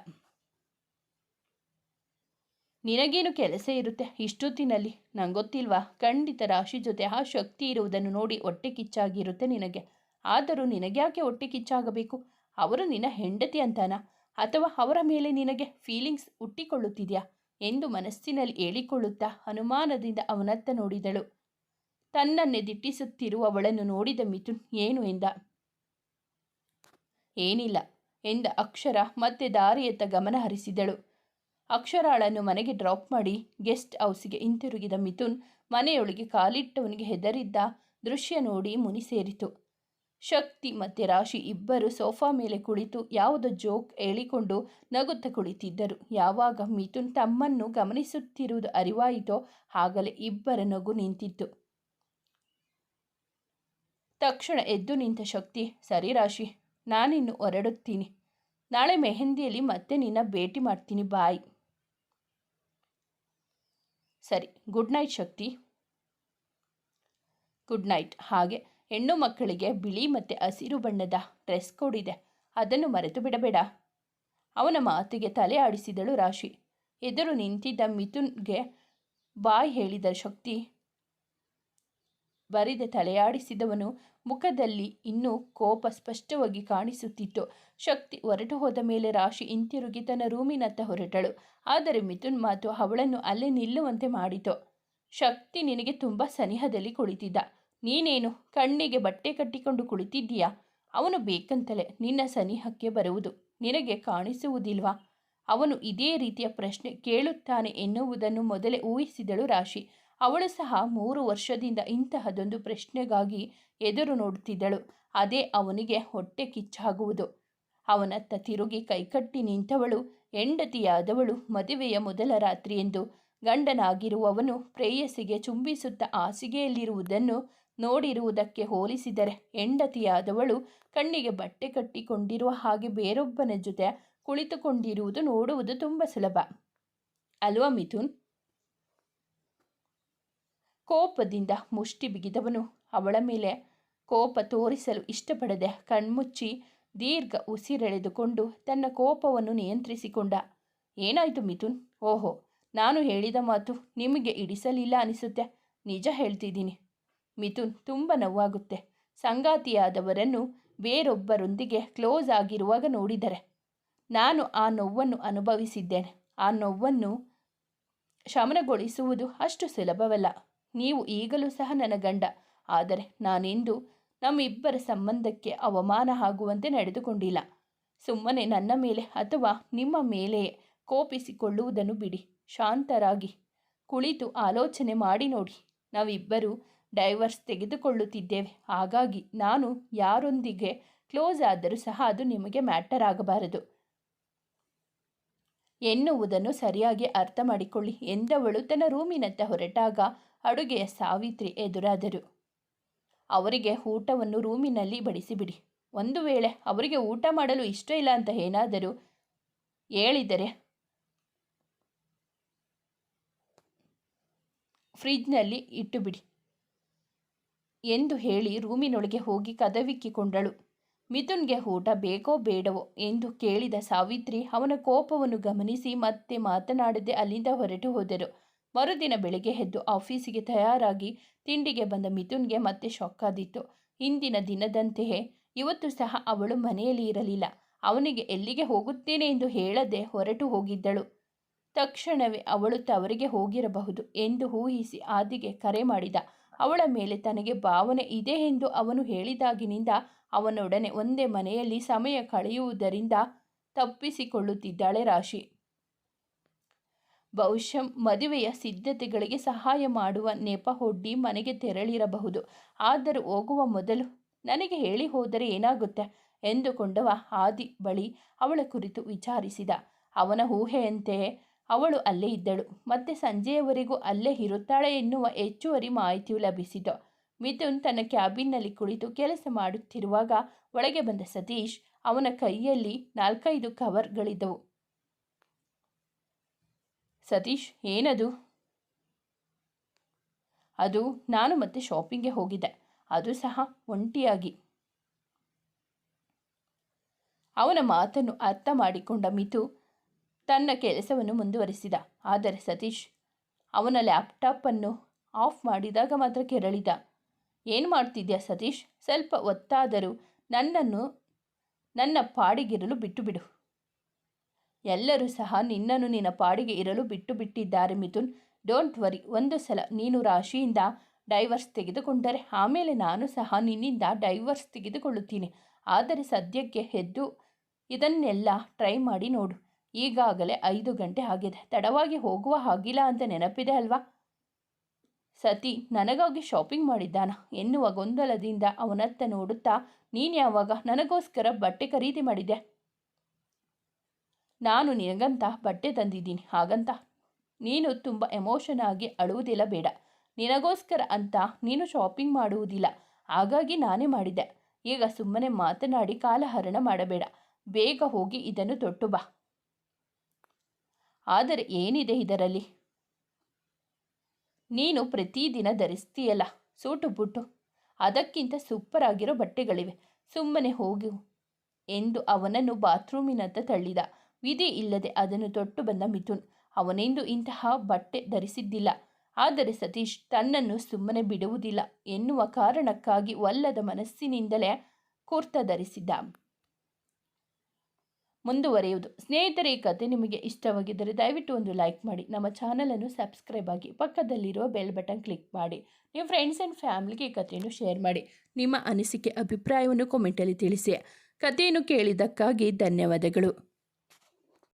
ನಿನಗೇನು ಕೆಲಸ ಇರುತ್ತೆ? ಇಷ್ಟೊತ್ತಿನಲ್ಲಿ ನಂಗೊತ್ತಿಲ್ವಾ? ಗೊತ್ತಿಲ್ವಾ ಖಂಡಿತ ರಾಶಿ ಜೊತೆ ಆ ಶಕ್ತಿ ಇರುವುದನ್ನು ನೋಡಿ ಹೊಟ್ಟೆ ಕಿಚ್ಚಾಗಿರುತ್ತೆ ನಿನಗೆ. ಆದರೂ ನಿನಗ್ಯಾಕೆ ಹೊಟ್ಟೆ ಕಿಚ್ಚಾಗಬೇಕು? ಅವರು ನಿನ್ನ ಹೆಂಡತಿ ಅಂತಾನ? ಅಥವಾ ಅವರ ಮೇಲೆ ನಿನಗೆ ಫೀಲಿಂಗ್ಸ್ ಹುಟ್ಟಿಕೊಳ್ಳುತ್ತಿದೆಯಾ? ಎಂದು ಮನಸ್ಸಿನಲ್ಲಿ ಹೇಳಿಕೊಳ್ಳುತ್ತಾ ಅನುಮಾನದಿಂದ ಅವನತ್ತ ನೋಡಿದಳು. ತನ್ನನ್ನೇ ದಿಟ್ಟಿಸುತ್ತಿರುವವಳನ್ನು ನೋಡಿದ ಮಿಥುನ್, ಏನು ಎಂದ? ಏನಿಲ್ಲ ಎಂದ ಅಕ್ಷರ ಮತ್ತೆ ದಾರಿಯತ್ತ ಗಮನ ಹರಿಸಿದಳು. ಅಕ್ಷರಾಳನ್ನು ಮನೆಗೆ ಡ್ರಾಪ್ ಮಾಡಿ ಗೆಸ್ಟ್ ಹೌಸ್ಗೆ ಹಿಂತಿರುಗಿದ ಮಿಥುನ್ ಮನೆಯೊಳಗೆ ಕಾಲಿಟ್ಟವನಿಗೆ ಹೆದರಿದ್ದ ದೃಶ್ಯ ನೋಡಿ ಮುನಿ ಸೇರಿತು. ಶಕ್ತಿ ಮತ್ತು ರಾಶಿ ಇಬ್ಬರು ಸೋಫಾ ಮೇಲೆ ಕುಳಿತು ಯಾವುದೋ ಜೋಕ್ ಹೇಳಿಕೊಂಡು ನಗುತ್ತ ಕುಳಿತಿದ್ದರು. ಯಾವಾಗ ಮಿಥುನ್ ತಮ್ಮನ್ನು ಗಮನಿಸುತ್ತಿರುವುದು ಅರಿವಾಯಿತೋ ಆಗಲೇ ಇಬ್ಬರ ನಗು ನಿಂತಿತ್ತು. ತಕ್ಷಣ ಎದ್ದು ನಿಂತ ಶಕ್ತಿ, ಸರಿ ರಾಶಿ ನಾನಿನ್ನು ಹೊರಡುತ್ತೀನಿ. ನಾಳೆ ಮೆಹಂದಿಯಲ್ಲಿ ಮತ್ತೆ ನಿನ್ನ ಭೇಟಿ ಮಾಡ್ತೀನಿ, ಬಾಯ್. ಸರಿ, good night Shakti. Good night. ಹಾಗೆ ಹೆಣ್ಣು ಮಕ್ಕಳಿಗೆ ಬಿಳಿ ಮತ್ತು ಹಸಿರು ಬಣ್ಣದ ಡ್ರೆಸ್ ಕೋಡ್ ಇದೆ. ಅದನ್ನು ಮರೆತು ಬಿಡಬೇಡ. ಅವನ ಮಾತಿಗೆ ತಲೆ ಆಡಿಸಿದಳು ರಾಶಿ. ಎದುರು ನಿಂತಿದ್ದ ಮಿಥುನ್ಗೆ ಬಾಯ್ ಹೇಳಿದ ಶಕ್ತಿ ಬರಿದೆ ತಲೆಯಾಡಿಸಿದವನು ಮುಖದಲ್ಲಿ ಇನ್ನೂ ಕೋಪ ಸ್ಪಷ್ಟವಾಗಿ ಕಾಣಿಸುತ್ತಿತ್ತು. ಶಕ್ತಿ ಹೊರಟು ಹೋದ ಮೇಲೆ ರಾಶಿ ಹಿಂತಿರುಗಿ ತನ್ನ ರೂಮಿನತ್ತ ಹೊರಟಳು. ಆದರೆ ಮಿಥುನ್ ಮಾತು ಅವಳನ್ನು ಅಲ್ಲೇ ನಿಲ್ಲುವಂತೆ ಮಾಡಿತು. ಶಕ್ತಿ ನಿನಗೆ ತುಂಬ ಸನಿಹದಲ್ಲಿ ಕುಳಿತಿದ್ದ. ನೀನೇನು ಕಣ್ಣಿಗೆ ಬಟ್ಟೆ ಕಟ್ಟಿಕೊಂಡು ಕುಳಿತಿದ್ದೀಯಾ? ಅವನು ಬೇಕಂತಲೇ ನಿನ್ನ ಸನಿಹಕ್ಕೆ ಬರುವುದು ನಿನಗೆ ಕಾಣಿಸುವುದಿಲ್ವಾ? ಅವನು ಇದೇ ರೀತಿಯ ಪ್ರಶ್ನೆ ಕೇಳುತ್ತಾನೆ ಎನ್ನುವುದನ್ನು ಮೊದಲೇ ಊಹಿಸಿದಳು ರಾಶಿ. ಅವಳು ಸಹ ಮೂರು ವರ್ಷದಿಂದ ಇಂತಹದೊಂದು ಪ್ರಶ್ನೆಗಾಗಿ ಎದುರು ನೋಡುತ್ತಿದ್ದಳು. ಅದೇ ಅವನಿಗೆ ಹೊಟ್ಟೆ ಕಿಚ್ಚಾಗುವುದು. ಅವನತ್ತ ತಿರುಗಿ ಕೈಕಟ್ಟಿ ನಿಂತವಳು, ಹೆಂಡತಿಯಾದವಳು ಮದುವೆಯ ಮೊದಲ ರಾತ್ರಿ ಎಂದು ಗಂಡನಾಗಿರುವವನು ಪ್ರೇಯಸಿಗೆ ಚುಂಬಿಸುತ್ತ ಹಾಸಿಗೆಯಲ್ಲಿರುವುದನ್ನು ನೋಡಿರುವುದಕ್ಕೆ ಹೋಲಿಸಿದರೆ ಹೆಂಡತಿಯಾದವಳು ಕಣ್ಣಿಗೆ ಬಟ್ಟೆ ಕಟ್ಟಿಕೊಂಡಿರುವ ಹಾಗೆ ಬೇರೊಬ್ಬನ ಜೊತೆ ಕುಳಿತುಕೊಂಡಿರುವುದು ನೋಡುವುದು ತುಂಬ ಸುಲಭ. ಅಲ್ವಾ ಮಿಥುನ್? ಕೋಪದಿಂದ ಮುಷ್ಟಿ ಬಿಗಿದವನು. ಅವಳ ಮೇಲೆ ಕೋಪ ತೋರಿಸಲು ಇಷ್ಟಪಡದೆ ಕಣ್ಮುಚ್ಚಿ ದೀರ್ಘ ಉಸಿರೆಳೆದುಕೊಂಡು ತನ್ನ ಕೋಪವನ್ನು ನಿಯಂತ್ರಿಸಿಕೊಂಡ. ಏನಾಯಿತು ಮಿಥುನ್? ಓಹೋ, ನಾನು ಹೇಳಿದ ಮಾತು ನಿಮಗೆ ಇಡಿಸಲಿಲ್ಲ ಅನಿಸುತ್ತೆ. ನಿಜ ಹೇಳ್ತಿದ್ದೀನಿ. ಮಿಥುನ್ ತುಂಬ ನೋವಾಗುತ್ತೆ. ಸಂಗಾತಿಯಾದವರನ್ನು ಬೇರೊಬ್ಬರೊಂದಿಗೆ ಕ್ಲೋಸ್ ಆಗಿರುವಾಗ ನೋಡಿದರೆ. ನಾನು ಆ ನೋವನ್ನು ಅನುಭವಿಸಿದ್ದೇನೆ. ಆ ನೋವನ್ನು ಶಮನಗೊಳಿಸುವುದು ಅಷ್ಟು ಸುಲಭವಲ್ಲ. ನೀವು ಈಗಲೂ ಸಹ ನನ್ನ ಗಂಡ. ಆದರೆ ನಾನಿಂದು ನಮ್ಮಿಬ್ಬರ ಸಂಬಂಧಕ್ಕೆ ಅವಮಾನ ಆಗುವಂತೆ ನಡೆದುಕೊಂಡಿಲ್ಲ. ಸುಮ್ಮನೆ ನನ್ನ ಮೇಲೆ ಅಥವಾ ನಿಮ್ಮ ಮೇಲೆಯೇ ಕೋಪಿಸಿಕೊಳ್ಳುವುದನ್ನು ಬಿಡಿ. ಶಾಂತರಾಗಿ ಕುಳಿತು ಆಲೋಚನೆ ಮಾಡಿ ನೋಡಿ. ನಾವಿಬ್ಬರು ಡೈವರ್ಸ್ ತೆಗೆದುಕೊಳ್ಳುತ್ತಿದ್ದೇವೆ. ಹಾಗಾಗಿ ನಾನು ಯಾರೊಂದಿಗೆ ಕ್ಲೋಸ್ ಆದರೂ ಸಹ ಅದು ನಿಮಗೆ ಮ್ಯಾಟರ್ ಆಗಬಾರದು. ಎನ್ನುವುದನ್ನು ಸರಿಯಾಗಿ ಅರ್ಥ ಮಾಡಿಕೊಳ್ಳಿ ಎಂದವಳು ತನ್ನ ರೂಮಿನತ್ತ ಹೊರಟಾಗ ಅಡುಗೆಯ ಸಾವಿತ್ರಿ ಎದುರಾದರು. ಅವರಿಗೆ ಊಟವನ್ನು ರೂಮಿನಲ್ಲಿ ಬಡಿಸಿಬಿಡಿ. ಒಂದು ವೇಳೆ ಅವರಿಗೆ ಊಟ ಮಾಡಲು ಇಷ್ಟ ಇಲ್ಲ ಅಂತ ಏನಾದರೂ ಹೇಳಿದರೆ? ಫ್ರಿಜ್ನಲ್ಲಿ ಇಟ್ಟುಬಿಡಿ ಎಂದು ಹೇಳಿ ರೂಮಿನೊಳಗೆ ಹೋಗಿ ಕದವಿಕ್ಕಿಕೊಂಡಳು. ಮಿಥುನ್ಗೆ ಊಟ ಬೇಕೋ ಬೇಡವೋ ಎಂದು ಕೇಳಿದ ಸಾವಿತ್ರಿ ಅವನ ಕೋಪವನ್ನು ಗಮನಿಸಿ ಮತ್ತೆ ಮಾತನಾಡದೆ ಅಲ್ಲಿಂದ ಹೊರಟು ಹೋದರು. ಮರುದಿನ ಬೆಳಿಗ್ಗೆ ಎದ್ದು ಆಫೀಸಿಗೆ ತಯಾರಾಗಿ ತಿಂಡಿಗೆ ಬಂದ ಮಿಥುನ್ಗೆ ಮತ್ತೆ ಶಾಕ್ ಹಿಂದಿನ ದಿನದಂತೆಯೇ ಇವತ್ತು ಸಹ ಅವಳು ಮನೆಯಲ್ಲಿ ಇರಲಿಲ್ಲ. ಅವನಿಗೆ ಎಲ್ಲಿಗೆ ಹೋಗುತ್ತೇನೆ ಎಂದು ಹೇಳದೆ ಹೊರಟು ಹೋಗಿದ್ದಳು. ತಕ್ಷಣವೇ ಅವಳು ತವರಿಗೆ ಹೋಗಿರಬಹುದು ಎಂದು ಊಹಿಸಿ ಆದಿಗೆ ಕರೆ ಮಾಡಿದ. ಅವಳ ಮೇಲೆ ತನಗೆ ಭಾವನೆ ಇದೆ ಎಂದು ಅವನು ಹೇಳಿದಾಗಿನಿಂದ ಅವನೊಡನೆ ಒಂದೇ ಮನೆಯಲ್ಲಿ ಸಮಯ ಕಳೆಯುವುದರಿಂದ ತಪ್ಪಿಸಿಕೊಳ್ಳುತ್ತಿದ್ದಾಳೆ ರಾಶಿ. ಬಹುಶಃ ಮದುವೆಯ ಸಿದ್ಧತೆಗಳಿಗೆ ಸಹಾಯ ಮಾಡುವ ನೆಪ ಹೊಡ್ಡಿ ಮನೆಗೆ ತೆರಳಿರಬಹುದು. ಆದರೂ ಹೋಗುವ ಮೊದಲು ನನಗೆ ಹೇಳಿ ಹೋದರೆ ಏನಾಗುತ್ತೆ? ಎಂದುಕೊಂಡವ ಆದಿ ಬಳಿ ಅವಳ ಕುರಿತು ವಿಚಾರಿಸಿದ. ಅವನ ಊಹೆಯಂತೆಯೇ ಅವಳು ಅಲ್ಲೇ ಇದ್ದಳು. ಮತ್ತೆ ಸಂಜೆಯವರೆಗೂ ಅಲ್ಲೇ ಇರುತ್ತಾಳೆ ಎನ್ನುವ ಹೆಚ್ಚುವರಿ ಮಾಹಿತಿಯು ಲಭಿಸಿತು. ಮಿಥುನ್ ತನ್ನ ಕ್ಯಾಬಿನ್ನಲ್ಲಿ ಕುಳಿತು ಕೆಲಸ ಮಾಡುತ್ತಿರುವಾಗ ಒಳಗೆ ಬಂದ ಸತೀಶ್ ಅವನ ಕೈಯಲ್ಲಿ ನಾಲ್ಕೈದು ಕವರ್ಗಳಿದ್ದವು. ಸತೀಶ್, ಏನದು? ಅದು ನಾನು ಮತ್ತೆ ಶಾಪಿಂಗ್ಗೆ ಹೋಗಿದ್ದೆ. ಅದು ಸಹ ಒಂಟಿಯಾಗಿ. ಅವನ ಮಾತನ್ನು ಅರ್ಥ ಮಾಡಿಕೊಂಡ ಮಿತು ತನ್ನ ಕೆಲಸವನ್ನು ಮುಂದುವರಿಸಿದ. ಆದರೆ ಸತೀಶ್ ಅವನ ಲ್ಯಾಪ್ಟಾಪನ್ನು ಆಫ್ ಮಾಡಿದಾಗ ಮಾತ್ರ ಕೆರಳಿದ. ಏನು ಮಾಡ್ತಿದ್ಯಾ ಸತೀಶ್? ಸ್ವಲ್ಪ ಒತ್ತಾದರೂ ನನ್ನನ್ನು ನನ್ನ ಪಾಡಿಗಿರಲು ಬಿಟ್ಟು ಬಿಡು. ಎಲ್ಲರೂ ಸಹ ನಿನ್ನನ್ನು ನಿನ್ನ ಪಾಡಿಗೆ ಇರಲು ಬಿಟ್ಟು ಬಿಟ್ಟಿದ್ದಾರೆ ಮಿಥುನ್. ಡೋಂಟ್ ವರಿ, ಒಂದು ಸಲ ನೀನು ರಾಶಿಯಿಂದ ಡೈವರ್ಸ್ ತೆಗೆದುಕೊಂಡರೆ ಆಮೇಲೆ ನಾನು ಸಹ ನಿನ್ನಿಂದ ಡೈವರ್ಸ್ ತೆಗೆದುಕೊಳ್ಳುತ್ತೀನಿ. ಆದರೆ ಸದ್ಯಕ್ಕೆ ಎದ್ದು ಇದನ್ನೆಲ್ಲ ಟ್ರೈ ಮಾಡಿ ನೋಡು. ಈಗಾಗಲೇ ಐದು ಗಂಟೆ ಆಗಿದೆ. ತಡವಾಗಿ ಹೋಗುವ ಹಾಗಿಲ್ಲ ಅಂತ ನೆನಪಿದೆ ಅಲ್ವಾ? ಸತಿ ನನಗಾಗಿ ಶಾಪಿಂಗ್ ಮಾಡಿದ್ದಾನ? ಎನ್ನುವ ಗೊಂದಲದಿಂದ ಅವನತ್ತ ನೋಡುತ್ತಾ, ನೀನು ಯಾವಾಗ ನನಗೋಸ್ಕರ ಬಟ್ಟೆ ಖರೀದಿ ಮಾಡಿದೆ ನಾನು ನಿನಗಂತ ಬಟ್ಟೆ ತಂದಿದ್ದೀನಿ, ಹಾಗಂತ? ನೀನು ತುಂಬ ಎಮೋಷನ್ ಆಗಿ ಅಳುವುದಿಲ್ಲ ಬೇಡ. ನಿನಗೋಸ್ಕರ ಅಂತ ನೀನು ಶಾಪಿಂಗ್ ಮಾಡುವುದಿಲ್ಲ. ಹಾಗಾಗಿ ನಾನೇ ಮಾಡಿದೆ ಈಗ ಸುಮ್ಮನೆ ಮಾತನಾಡಿ ಕಾಲಹರಣ ಮಾಡಬೇಡ. ಬೇಗ ಹೋಗಿ ಇದನ್ನು ತೊಟ್ಟು ಬಾ. ಆದರೆ ಏನಿದೆ ಇದರಲ್ಲಿ? ನೀನು ಪ್ರತಿದಿನ ಧರಿಸ್ತೀಯಲ್ಲ, ಸೂಟು ಬುಟ್ಟು. ಅದಕ್ಕಿಂತ ಸೂಪರ್ ಆಗಿರೋ ಬಟ್ಟೆಗಳಿವೆ. ಸುಮ್ಮನೆ ಹೋಗು ಎಂದು ಅವನನ್ನು ಬಾತ್ರೂಮಿನತ್ತ ತಳ್ಳಿದ. ವಿಧಿ ಇಲ್ಲದೆ ಅದನ್ನು ತೊಟ್ಟು ಬಂದ ಮಿಥುನ್. ಅವನೆಂದು ಇಂತಹ ಬಟ್ಟೆ ಧರಿಸಿದ್ದಿಲ್ಲ. ಆದರೆ ಸತೀಶ್ ತನ್ನನ್ನು ಸುಮ್ಮನೆ ಬಿಡುವುದಿಲ್ಲ ಎನ್ನುವ ಕಾರಣಕ್ಕಾಗಿ ಒಲ್ಲದ ಮನಸ್ಸಿನಿಂದಲೇ ಕುರ್ತ ಧರಿಸಿದ್ದ. ಮುಂದುವರೆಯುವುದು. ಸ್ನೇಹಿತರೆ, ಈ ಕತೆ ನಿಮಗೆ ಇಷ್ಟವಾಗಿದ್ದರೆ ದಯವಿಟ್ಟು ಒಂದು ಲೈಕ್ ಮಾಡಿ. ನಮ್ಮ ಚಾನಲನ್ನು ಸಬ್ಸ್ಕ್ರೈಬ್ ಆಗಿ ಪಕ್ಕದಲ್ಲಿರುವ ಬೆಲ್ ಬಟನ್ ಕ್ಲಿಕ್ ಮಾಡಿ. ನಿಮ್ಮ ಫ್ರೆಂಡ್ಸ್ ಆ್ಯಂಡ್ ಫ್ಯಾಮಿಲಿಗೆ ಈ ಕಥೆಯನ್ನು ಶೇರ್ ಮಾಡಿ. ನಿಮ್ಮ ಅನಿಸಿಕೆ, ಅಭಿಪ್ರಾಯವನ್ನು ಕಾಮೆಂಟಲ್ಲಿ ತಿಳಿಸಿ. ಕಥೆಯನ್ನು ಕೇಳಿದ್ದಕ್ಕಾಗಿ ಧನ್ಯವಾದಗಳು.